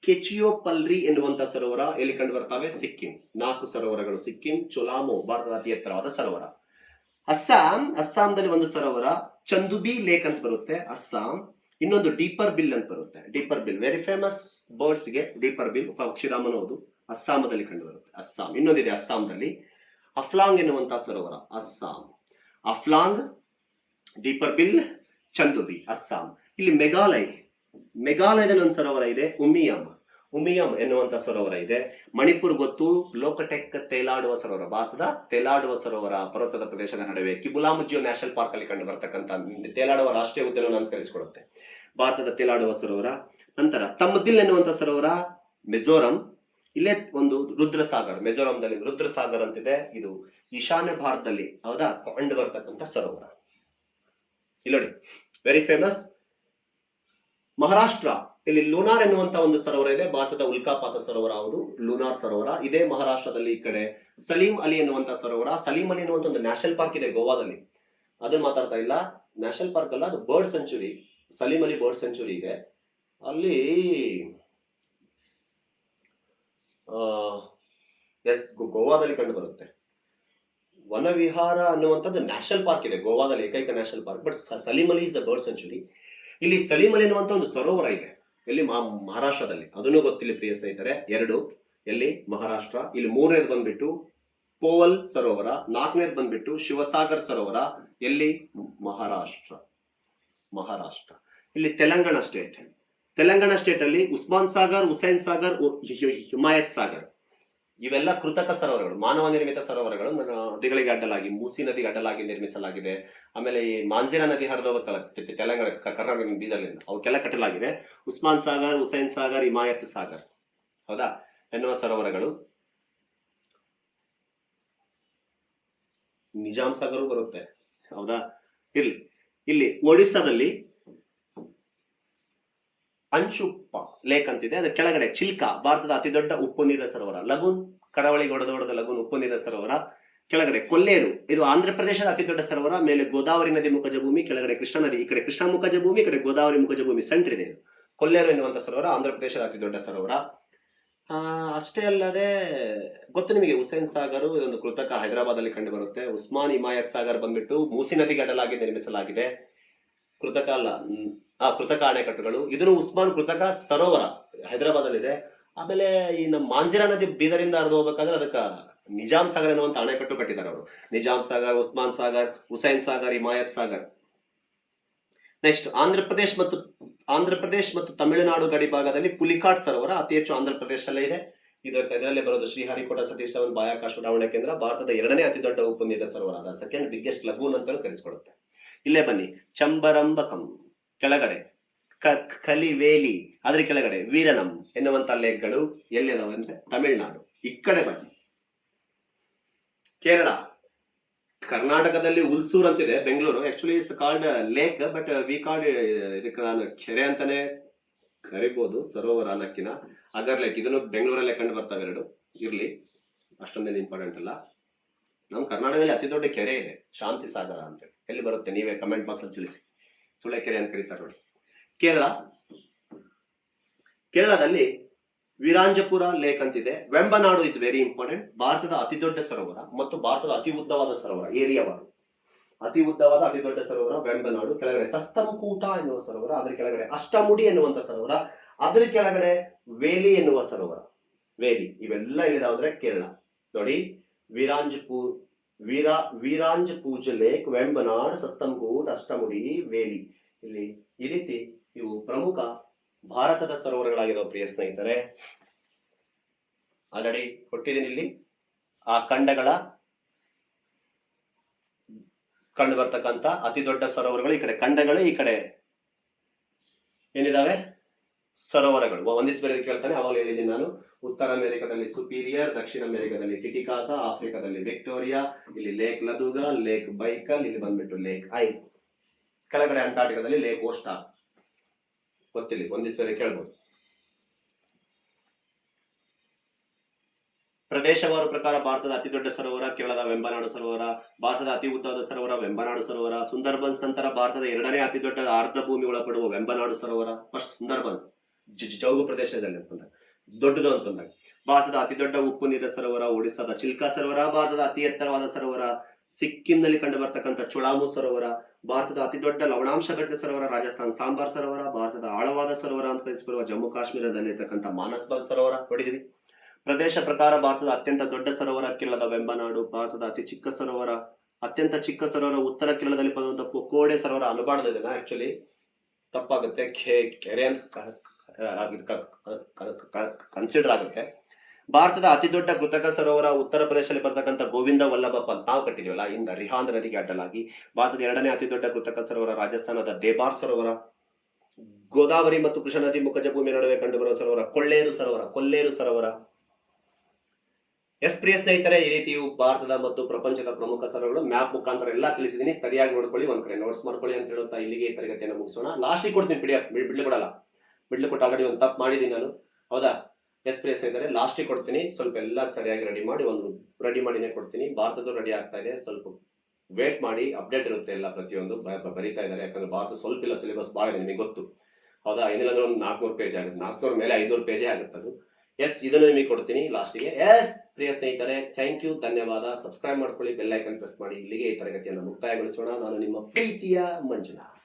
ಕೆಚಿಯೋ ಪಲ್ರಿ ಎನ್ನುವಂತ ಸರೋವರ ಎಲ್ಲಿ ಕಂಡು ಬರ್ತವೆ? ಸಿಕ್ಕಿಂ. ನಾಲ್ಕು ಸರೋವರಗಳು, ಸಿಕ್ಕಿಂ, ಚೊಲಾಮೋ, ಭಾರತದ ಅತಿ ಎತ್ತರವಾದ ಸರೋವರ. ಅಸ್ಸಾಂ, ಅಸ್ಸಾಂದಲ್ಲಿ ಒಂದು ಸರೋವರ, ಚಂದುಬಿ ಲೇಕ್ ಅಂತ ಬರುತ್ತೆ, ಅಸ್ಸಾಂ. ಇನ್ನೊಂದು ಡೀಪರ್ ಬಿಲ್ ಅಂತ ಬರುತ್ತೆ, ಡೀಪರ್ ಬಿಲ್. ವೆರಿ ಫೇಮಸ್ ಬರ್ಡ್ಸ್ಗೆ ಡೀಪರ್ ಬಿಲ್ ಪಕ್ಷಿಧಾಮನ ಹೌದು. ಅಸ್ಸಾಮದಲ್ಲಿ ಕಂಡು ಬರುತ್ತೆ ಅಸ್ಸಾಂ. ಇನ್ನೊಂದಿದೆ ಅಸ್ಸಾಂದಲ್ಲಿ. ಅಫ್ಲಾಂಗ್ ಎನ್ನುವಂತಹ ಸರೋವರ, ಅಸ್ಸಾಂ. ಅಫ್ಲಾಂಗ್, ಡೀಪರ್ ಬಿಲ್, ಚಂದುಬಿ, ಅಸ್ಸಾಂ. ಇಲ್ಲಿ ಮೆಘಾಲಯ. ಮೇಘಾಲಯದಲ್ಲಿ ಒಂದು ಸರೋವರ ಇದೆ ಉಮಿಯಂ ಉಮಿಯಂ ಎನ್ನುವಂತ ಸರೋವರ ಇದೆ. ಮಣಿಪುರ್ ಗೊತ್ತು, ಲೋಕಟೆಕ್ ತೇಲಾಡುವ ಸರೋವರ. ಭಾರತದ ತೇಲಾಡುವ ಸರೋವರ ಪರ್ವತದ ಪ್ರದೇಶದ ನಡುವೆ ಕಿಬುಲಾಮುಜಿಯೋ ನ್ಯಾಷನಲ್ ಪಾರ್ಕ್ ಅಲ್ಲಿ ಕಂಡು ಬರ್ತಕ್ಕಂಥ ತೇಲಾಡುವ ರಾಷ್ಟ್ರೀಯ ಉದ್ಯಾನವನ್ನು ಅಂತ ಕರೆಸಿಕೊಳ್ಳುತ್ತೆ ಭಾರತದ ತೇಲಾಡುವ ಸರೋವರ. ನಂತರ ತಮ್ಮದಿಲ್ ಎನ್ನುವಂತ ಸರೋವರ, ಮಿಜೋರಂ. ಇಲ್ಲೇ ಒಂದು ರುದ್ರಸಾಗರ್ ಮೆಜೋರಾಂದಲ್ಲಿ ರುದ್ರಸಾಗರ್ ಅಂತಿದೆ. ಇದು ಈಶಾನ್ಯ ಭಾರತದಲ್ಲಿ, ಹೌದಾ? ಕಂಡು ಬರ್ತಕ್ಕಂಥ ಸರೋವರ. ಇಲ್ಲಿ ವೆರಿ ಫೇಮಸ್ ಮಹಾರಾಷ್ಟ್ರ, ಇಲ್ಲಿ ಲೂನಾರ್ ಎನ್ನುವಂತ ಒಂದು ಸರೋವರ ಇದೆ. ಭಾರತದ ಉಲ್ಕಾಪಾತ ಸರೋವರ ಅವರು ಲೂನಾರ್ ಸರೋವರ. ಇದೇ ಮಹಾರಾಷ್ಟ್ರದಲ್ಲಿ ಈ ಕಡೆ ಸಲೀಂ ಅಲಿ ಎನ್ನುವಂತ ಸರೋವರ. ಸಲೀಂ ಅಲಿ ಎನ್ನುವಂತ ಒಂದು ನ್ಯಾಷನಲ್ ಪಾರ್ಕ್ ಇದೆ ಗೋವಾದಲ್ಲಿ. ಅದನ್ನ ಮಾತಾಡ್ತಾ ಇಲ್ಲ. ನ್ಯಾಷನಲ್ ಪಾರ್ಕ್ ಅಲ್ಲ, ಅದು bird sanctuary. Salim Ali bird sanctuary ಇದೆ. ಅಲ್ಲಿ ಎಸ್ ಗೋವಾದಲ್ಲಿ ಕಂಡು ಬರುತ್ತೆ. ವನವಿಹಾರ ಅನ್ನುವಂಥದ್ದು ನ್ಯಾಷನಲ್ ಪಾರ್ಕ್ ಇದೆ, ಗೋವಾದಲ್ಲಿ ಏಕೈಕ national park. But Salim Ali is a bird sanctuary ಇಲ್ಲಿ ಸಲಿಮಲಿ ಅನ್ನುವಂಥ ಒಂದು ಸರೋವರ ಇದೆ ಮಹಾ- ಮಹಾರಾಷ್ಟ್ರದಲ್ಲಿ. ಅದನ್ನು ಗೊತ್ತಿಲ್ಲ ಪ್ರಿಯ ಸ್ನೇಹಿತರೆ. ಎರಡು, ಎಲ್ಲಿ? ಮಹಾರಾಷ್ಟ್ರ. ಇಲ್ಲಿ ಮೂರನೇದು ಬಂದ್ಬಿಟ್ಟು ಪೋವಲ್ ಸರೋವರ, ನಾಲ್ಕನೇದು ಬಂದ್ಬಿಟ್ಟು ಶಿವಸಾಗರ್ ಸರೋವರ, ಎಲ್ಲಿ? ಮಹಾರಾಷ್ಟ್ರ. ಮಹಾರಾಷ್ಟ್ರ. ಇಲ್ಲಿ ತೆಲಂಗಾಣ ಸ್ಟೇಟ್ ತೆಲಂಗಾಣ ಸ್ಟೇಟ್ ಅಲ್ಲಿ ಉಸ್ಮಾನ್ ಸಾಗರ್, ಹುಸೇನ್ ಸಾಗರ್ ಹಿಮಾಯತ್ ಸಾಗರ್. ಇವೆಲ್ಲ ಕೃತಕ ಸರೋವರಗಳು, ಮಾನವ ನಿರ್ಮಿತ ಸರೋವರಗಳು. ನದಿಗಳಿಗೆ ಅಡ್ಡಲಾಗಿ, ಮೂಸಿ ನದಿಗೆ ಅಡ್ಡಲಾಗಿ ನಿರ್ಮಿಸಲಾಗಿದೆ. ಆಮೇಲೆ ಈ ಮಾಂಜಿರಾ ನದಿ ಹರಿದೋಗುತ್ತಲ್ಲ ತೆಲಂಗಾಣ ಕರ್ನಾಟಕ ಬೀದರ್ಲಿಂದ, ಅವಕ್ಕೆಲ್ಲ ಕಟ್ಟಲಾಗಿದೆ. ಉಸ್ಮಾನ್ ಸಾಗರ್, ಹುಸೈನ್ ಸಾಗರ್, ಹಿಮಾಯತ್ ಸಾಗರ್. ಹೌದಾ? ಎನ್ನುವ ಸರೋವರಗಳು. ನಿಜಾಮ್ ಸಾಗರು ಬರುತ್ತೆ. ಹೌದಾ? ಇರ್ಲಿ. ಇಲ್ಲಿ ಒಡಿಸ್ಸಾದಲ್ಲಿ ಅಂಶುಪ್ಪ ಲೇಕ್ ಅಂತಿದೆ. ಅದರ ಕೆಳಗಡೆ ಚಿಲ್ಕ, ಭಾರತದ ಅತಿ ದೊಡ್ಡ ಉಪ್ಪು ನೀರಿನ ಸರೋವರ. ಲಗೂನ್ ಕರಾವಳಿಗೆ ದೊಡ್ಡ ಲಗೂನ್ ಉಪ್ಪು ನೀರಿನ ಸರೋವರ. ಕೆಳಗಡೆ ಕೊಲ್ಲೇರು, ಇದು ಆಂಧ್ರ ಪ್ರದೇಶದ ಅತಿ ದೊಡ್ಡ ಸರೋವರ. ಮೇಲೆ ಗೋದಾವರಿ ನದಿ ಮುಖಜ ಭೂಮಿ, ಕೆಳಗಡೆ ಕೃಷ್ಣ ನದಿ, ಈ ಕಡೆ ಕೃಷ್ಣ ಮುಖಜ ಭೂಮಿ, ಈ ಕಡೆ ಗೋದಾವರಿ ಮುಖಜ ಭೂಮಿ ಸೆಂಟರ್ ಇದೆ ಕೊಲ್ಲೇರು ಎನ್ನುವಂಥ ಸರೋವರ, ಆಂಧ್ರ ಪ್ರದೇಶದ ಅತಿ ದೊಡ್ಡ ಸರೋವರ. ಅಷ್ಟೇ ಅಲ್ಲದೆ, ಗೊತ್ತು ನಿಮಗೆ, ಹುಸೇನ್ ಸಾಗರ್, ಇದೊಂದು ಕೃತಕ ಹೈದರಾಬಾದ್ ಅಲ್ಲಿ ಕಂಡು ಬರುತ್ತೆ. ಉಸ್ಮಾನ್ ಹಿಮಾಯತ್ ಸಾಗರ್ ಬಂದ್ಬಿಟ್ಟು ಮೂಸಿ ನದಿಗೆ ಅಡಲಾಗಿ ನಿರ್ಮಿಸಲಾಗಿದೆ. ಕೃತಕ ಅಲ್ಲ ಆ ಕೃತಕ ಅಣೆಕಟ್ಟುಗಳು. ಇದನ್ನು ಉಸ್ಮಾನ್ ಕೃತಕ ಸರೋವರ ಹೈದರಾಬಾದ್ ಅಲ್ಲಿ ಇದೆ ಆಮೇಲೆ ಈ ನಮ್ಮ ಮಾಂಜಿರಾ ನದಿ ಬೀದರಿಂದ ಹರಿದು ಹೋಗ್ಬೇಕಾದ್ರೆ ಅದಕ್ಕೆ ನಿಜಾಮ್ ಸಾಗರ್ ಎನ್ನುವಂತ ಅಣೆಕಟ್ಟು ಕಟ್ಟಿದ್ದಾರೆ ಅವರು. ನಿಜಾಮ್ ಸಾಗರ್, ಉಸ್ಮಾನ್ ಸಾಗರ್, ಹುಸೈನ್ ಸಾಗರ್, ಹಿಮಾಯತ್ ಸಾಗರ್. ನೆಕ್ಸ್ಟ್ ಆಂಧ್ರ ಪ್ರದೇಶ್ ಮತ್ತು ಆಂಧ್ರ ಪ್ರದೇಶ್ ಮತ್ತು ತಮಿಳುನಾಡು ಗಡಿ ಭಾಗದಲ್ಲಿ ಪುಲಿಕಾಟ್ ಸರೋವರ ಅತಿ ಹೆಚ್ಚು ಆಂಧ್ರ ಪ್ರದೇಶದಲ್ಲೇ ಇದೆ. ಇದರ ಇದರಲ್ಲಿ ಬರೋದು ಶ್ರೀಹರಿಕೋಟ, ಸತೀಶ್ ಧವನ್ ಬಾಹ್ಯಾಕಾಶ ಉಡಾವಣೆ ಕೇಂದ್ರ. ಭಾರತದ ಎರಡನೇ ಅತಿ ದೊಡ್ಡ ಉಪ್ಪು ನೀರಿನ ಸರೋವರ ಸೆಕೆಂಡ್ ಬಿಗ್ಗೆಸ್ಟ್ ಲಗೂನ್ ಅಂತಲೂ ಕರೆಸಿಕೊಳ್ಳುತ್ತೆ ಇಲ್ಲೇ ಬನ್ನಿ. ಚಂಬರಂಬಕಂ. ಕೆಳಗಡೆ. ಕ- ಕಲಿವೇಲಿ ಅದ್ರ ಕೆಳಗಡೆ, ವೀರನಂ ಎನ್ನುವಂಥ ಲೇಕ್ಗಳು ಎಲ್ಲಿದಾವೆ ಅಂದ್ರೆ ತಮಿಳುನಾಡು, ಈ ಕಡೆ ಬನ್ನಿ. ಕೇರಳ, ಕರ್ನಾಟಕದಲ್ಲಿ ಹುಲ್ಸೂರ್ ಅಂತಿದೆ, Bengaluru. Actually is called lake but we called ಇದಕ್ಕೆ ನಾನು ಕೆರೆ ಅಂತಾನೆ ಕರಿಬಹುದು ಸರೋವರ ಅನ್ನಕ್ಕಿನ. ಅದರ್ ಲೇಕ್ ಇದನ್ನು ಬೆಂಗಳೂರಲ್ಲೇ ಕಂಡು ಬರ್ತವೆ ಎರಡು. ಇರ್ಲಿ, ಅಷ್ಟೊಂದೇನು ಇಂಪಾರ್ಟೆಂಟ್ ಅಲ್ಲ. ನಮ್ಮ ಕರ್ನಾಟಕದಲ್ಲಿ ಅತಿ ದೊಡ್ಡ ಕೆರೆ ಇದೆ ಶಾಂತಿ ಸಾಗರ ಅಂತೇಳಿ. ಎಲ್ಲಿ ಬರುತ್ತೆ, ನೀವೇ ಕಮೆಂಟ್ ಬಾಕ್ಸ್ ಅಲ್ಲಿ ತಿಳಿಸಿ. ಸುಳೆ ಕೆರೆ ಅಂತ ಕರೀತಾರೆ ನೋಡಿ. ಕೇರಳ. ಕೇರಳದಲ್ಲಿ ವಿರಾಂಜಪುರ ಲೇಕ್ ಅಂತಿದೆ. ವೆಂಬನಾಡು ಇಸ್ ವೆರಿ ಇಂಪಾರ್ಟೆಂಟ್ ಭಾರತದ ಅತಿ ದೊಡ್ಡ ಸರೋವರ ಮತ್ತು ಭಾರತದ ಅತಿ ಉದ್ದವಾದ ಸರೋವರ ಏರಿಯಾವಾರು ಅತಿ ಉದ್ದವಾದ, ಅತಿ ದೊಡ್ಡ ಸರೋವರ ವೆಂಬನಾಡು, ಕೆಳಗಡೆ ಸಸ್ತಂಕೂಟ ಎನ್ನುವ ಸರೋವರ, ಅದರ ಕೆಳಗಡೆ ಅಷ್ಟಮುಡಿ ಎನ್ನುವಂತ ಸರೋವರ, ಅದರ ಕೆಳಗಡೆ ವೇಲಿ ಎನ್ನುವ ಸರೋವರ. ವೇಲಿ ಇವೆಲ್ಲ ಇದಾವಂದ್ರೆ ಕೇರಳ. ನೋಡಿ, ವಿರಾಂಜಪುರ್ ವೀರಾ, ವೀರಾಂಜ ಪೂಜ ಲೇಕ್, ವೆಂಬನಾಡ್ ಸಸ್ತಂಕೂಟ್ ಅಷ್ಟಮುಡಿ, ವೇಲಿ. ಇಲ್ಲಿ ಈ ರೀತಿ ಇವು ಪ್ರಮುಖ ಭಾರತದ ಸರೋವರಗಳಾಗಿರೋ ಪ್ರಿಯ ಸ್ನೇಹಿತರೆ. ಆಲ್ರೆಡಿ ಕೊಟ್ಟಿದ್ದೀನಿ ಇಲ್ಲಿ. ಆ ಖಂಡಗಳ ಕಂಡು ಬರ್ತಕ್ಕಂಥ ಅತಿ ದೊಡ್ಡ ಸರೋವರಗಳು ಈ ಕಡೆ, ಖಂಡಗಳು ಈ ಕಡೆ ಏನಿದಾವೆ? ಸರೋವರಗಳು. ಒಂದಿಸ್ಬೇರೆ ಕೇಳ್ತಾನೆ ಅವಾಗ ಹೇಳಿದ್ದೀನಿ ನಾನು. ಉತ್ತರ ಅಮೆರಿಕದಲ್ಲಿ ಸುಪೀರಿಯರ್, ದಕ್ಷಿಣ ಅಮೆರಿಕದಲ್ಲಿ ಟಿಟಿಕಾಕ, ಆಫ್ರಿಕಾದಲ್ಲಿ ವಿಕ್ಟೋರಿಯಾ, ಇಲ್ಲಿ ಲೇಕ್ ಲದುಗ, ಲೇಕ್ ಬೈಕಲ್, ಇಲ್ಲಿ ಬಂದ್ಬಿಟ್ಟು ಲೇಕ್ ಐ. ಕೆಳಗಡೆ ಅಂಟಾರ್ಟಿಕಾದಲ್ಲಿ ಲೇಕ್ ಓಸ್ಟಾ. ಗೊತ್ತಿಲ್ಲ ಒಂದಿಸ್ಬೇರೆ ಕೇಳ್ಬೋದು. ಪ್ರದೇಶವಾರು ಪ್ರಕಾರ ಭಾರತದ ಅತಿ ದೊಡ್ಡ ಸರೋವರ, ಕೇರಳದ ವೆಂಬನಾಡು ಸರೋವರ, ಭಾರತದ ಅತಿ ಉದ್ದವಾದ ಸರೋವರ ವೆಂಬನಾಡು ಸರೋವರ, ಸುಂದರ್ಬನ್ಸ್ ನಂತರ ಭಾರತದ ಎರಡನೇ ಅತಿ ದೊಡ್ಡ ಅರ್ಧ ಭೂಮಿ ಒಳಪಡುವ ವೆಂಬನಾಡು ಸರೋವರ. ಫಸ್ಟ್ ಸುಂದರ್ಬನ್ಸ್. ಜೌಗು ಪ್ರದೇಶದಲ್ಲಿ ಅಂತಂದಾಗ ದೊಡ್ಡದು ಅಂತಂದಾಗ. ಭಾರತದ ಅತಿ ದೊಡ್ಡ ಉಪ್ಪು ನೀರಿನ ಸರೋವರ, ಒಡಿಸ್ಸಾದ ಚಿಲ್ಕಾ ಸರೋವರ, ಭಾರತದ ಅತಿ ಎತ್ತರವಾದ ಸರೋವರ, ಸಿಕ್ಕಿಂನಲ್ಲಿ ಕಂಡು ಬರ್ತಕ್ಕಂಥ ಚುಳಾಮು ಸರೋವರ, ಭಾರತದ ಅತಿ ದೊಡ್ಡ ಲವಣಾಂಶ ಘಟಿತ ಸರೋವರ, ರಾಜಸ್ಥಾನ್ ಸಾಂಬಾರ್ ಸರೋವರ, ಭಾರತದ ಆಳವಾದ ಸರೋವರ ಅಂತ ಕರೆಸಿಕೊಳ್ಳುವ ಜಮ್ಮು ಕಾಶ್ಮೀರದಲ್ಲಿ ಕಾಶ್ಮೀರದಲ್ಲಿರ್ತಕ್ಕಂಥ ಮಾನಸ್ಬಲ್ ಸರೋವರ ಹೊಡಿದ್ವಿ. ಪ್ರದೇಶ ಪ್ರಕಾರ ಭಾರತದ ಅತ್ಯಂತ ದೊಡ್ಡ ಸರೋವರ ಕೇರಳದ ವೆಂಬನಾಡು, ಭಾರತದ ಅತಿ ಚಿಕ್ಕ ಸರೋವರ, ಅತ್ಯಂತ ಚಿಕ್ಕ ಸರೋವರ ಉತ್ತರ ಕೇರಳದಲ್ಲಿ ಬಂದಂತ ಕೋಡೆ ಸರೋವರ ಅನುಬಾಣದ ಆಕ್ಚುಲಿ ತಪ್ಪಾಗುತ್ತೆ. ಕೆರೆ ಅಂತ ಕನ್ಸಿಡರ್ ಆಗುತ್ತೆ. ಭಾರತದ ಅತಿ ದೊಡ್ಡ ಕೃತಕ ಸರೋವರ ಉತ್ತರ ಪ್ರದೇಶದಲ್ಲಿ ಬರ್ತಕ್ಕಂಥ ಗೋವಿಂದ ವಲ್ಲಭ ಪಂತ್ ನಾವು ಕಟ್ಟಿದೀವಲ್ಲ ಇಂದ ರಿಹಾಂದ್ ನದಿಗೆ ಅಡ್ಡಲಾಗಿ ಭಾರತದ ಎರಡನೇ ಅತಿ ದೊಡ್ಡ ಕೃತಕ ಸರೋವರ ರಾಜಸ್ಥಾನದ ದೇಬಾರ್ ಸರೋವರ, ಗೋದಾವರಿ ಮತ್ತು ಕೃಷ್ಣ ನದಿ ಮುಖಜ ಭೂಮಿ ನಡುವೆ ಕಂಡುಬರುವ ಸರೋವರ, ಕೊಳ್ಳೇರು ಸರೋವರ, ಕೊಲ್ಲೇರು ಸರೋವರ. ಎಸ್ ಪ್ರಿಯ ಸ್ನೇಹಿತರೆ, ಈ ರೀತಿಯು ಭಾರತದ ಮತ್ತು ಪ್ರಪಂಚದ ಪ್ರಮುಖ ಸರೋವರಗಳು. ಮ್ಯಾಪ್ ಮುಖಾಂತರ ಎಲ್ಲ ತಿಳಿಸಿದ್ದೀನಿ ಸರಿಯಾಗಿ ನೋಡ್ಕೊಳ್ಳಿ, ಒಂದ್ ಕಡೆ ನೋಟ್ಸ್ ಮಾಡ್ಕೊಳ್ಳಿ ಅಂತ ಹೇಳುತ್ತಾ ಇಲ್ಲಿಗೆ ತರಗತಿಯನ್ನು ಮುಗಿಸೋಣ. ಲಾಸ್ಟಿಗೆ ಕೊಡ್ತೀನಿ ಬಿಡಿ ಬಿಡ್ಲಿ ಕೊಡಲ್ಲ ಬಿಡ್ಲು ಕೊಟ್ಟು ಆಲ್ರೆಡಿ ಒಂದು ತಪ್ಪು ಮಾಡಿದ್ದೀನಿ ನಾನು. ಹೌದಾ? ಎಸ್ ಪ್ಲೇಸ್ ಇದ್ದಾರೆ ಲಾಸ್ಟಿಗೆ ಕೊಡ್ತೀನಿ. ಸ್ವಲ್ಪ ಎಲ್ಲ ಸರಿಯಾಗಿ ರೆಡಿ ಮಾಡಿ ಒಂದು ರೆಡಿ ಮಾಡಿನೇ ಕೊಡ್ತೀನಿ. ಭಾರತದ್ದು ರೆಡಿ ಆಗ್ತಾ ಇದೆ. ಸ್ವಲ್ಪ ವೇಟ್ ಮಾಡಿ. ಅಪ್ಡೇಟ್ ಇರುತ್ತೆ ಎಲ್ಲ ಪ್ರತಿಯೊಂದು. ಬರೀತಾ ಇದ್ದಾರೆ. ಯಾಕಂದ್ರೆ ಭಾರತ ಸ್ವಲ್ಪ ಇಲ್ಲ ಸಿಲೆಬಸ್ ಭಾಳ ಇದೆ ನಿಮಗೆ ಗೊತ್ತು. ಹೌದಾ? ಏನಿಲ್ಲ ಅಂದ್ರೆ ಒಂದು ನಾಲ್ಕುನೂರು ಪೇಜ್ ಆಗುತ್ತೆ. ನಾಲ್ಕುನೂರ ಮೇಲೆ ಐನೂರು ಪೇಜೇ ಆಗುತ್ತೆ ಅದು. ಎಸ್ ಇದನ್ನು ನಿಮಗೆ ಕೊಡ್ತೀನಿ ಲಾಸ್ಟಿಗೆ ಎಸ್ ಪ್ರಿಯ ಸ್ನೇಹಿತರೆ ಥ್ಯಾಂಕ್ ಯು ಧನ್ಯವಾದ. ಸಬ್ಸ್ಕ್ರೈಬ್ ಮಾಡ್ಕೊಳ್ಳಿ. ಬೆಲ್ ಐಕನ್ ಪ್ರೆಸ್ ಮಾಡಿ. ಇಲ್ಲಿಗೆ ಈ ತರಗತಿಯನ್ನು ಮುಕ್ತಾಯಗೊಳಿಸೋಣ. ನಾನು ನಿಮ್ಮ ಪ್ರೀತಿಯ ಮಂಜುನಾಥ್.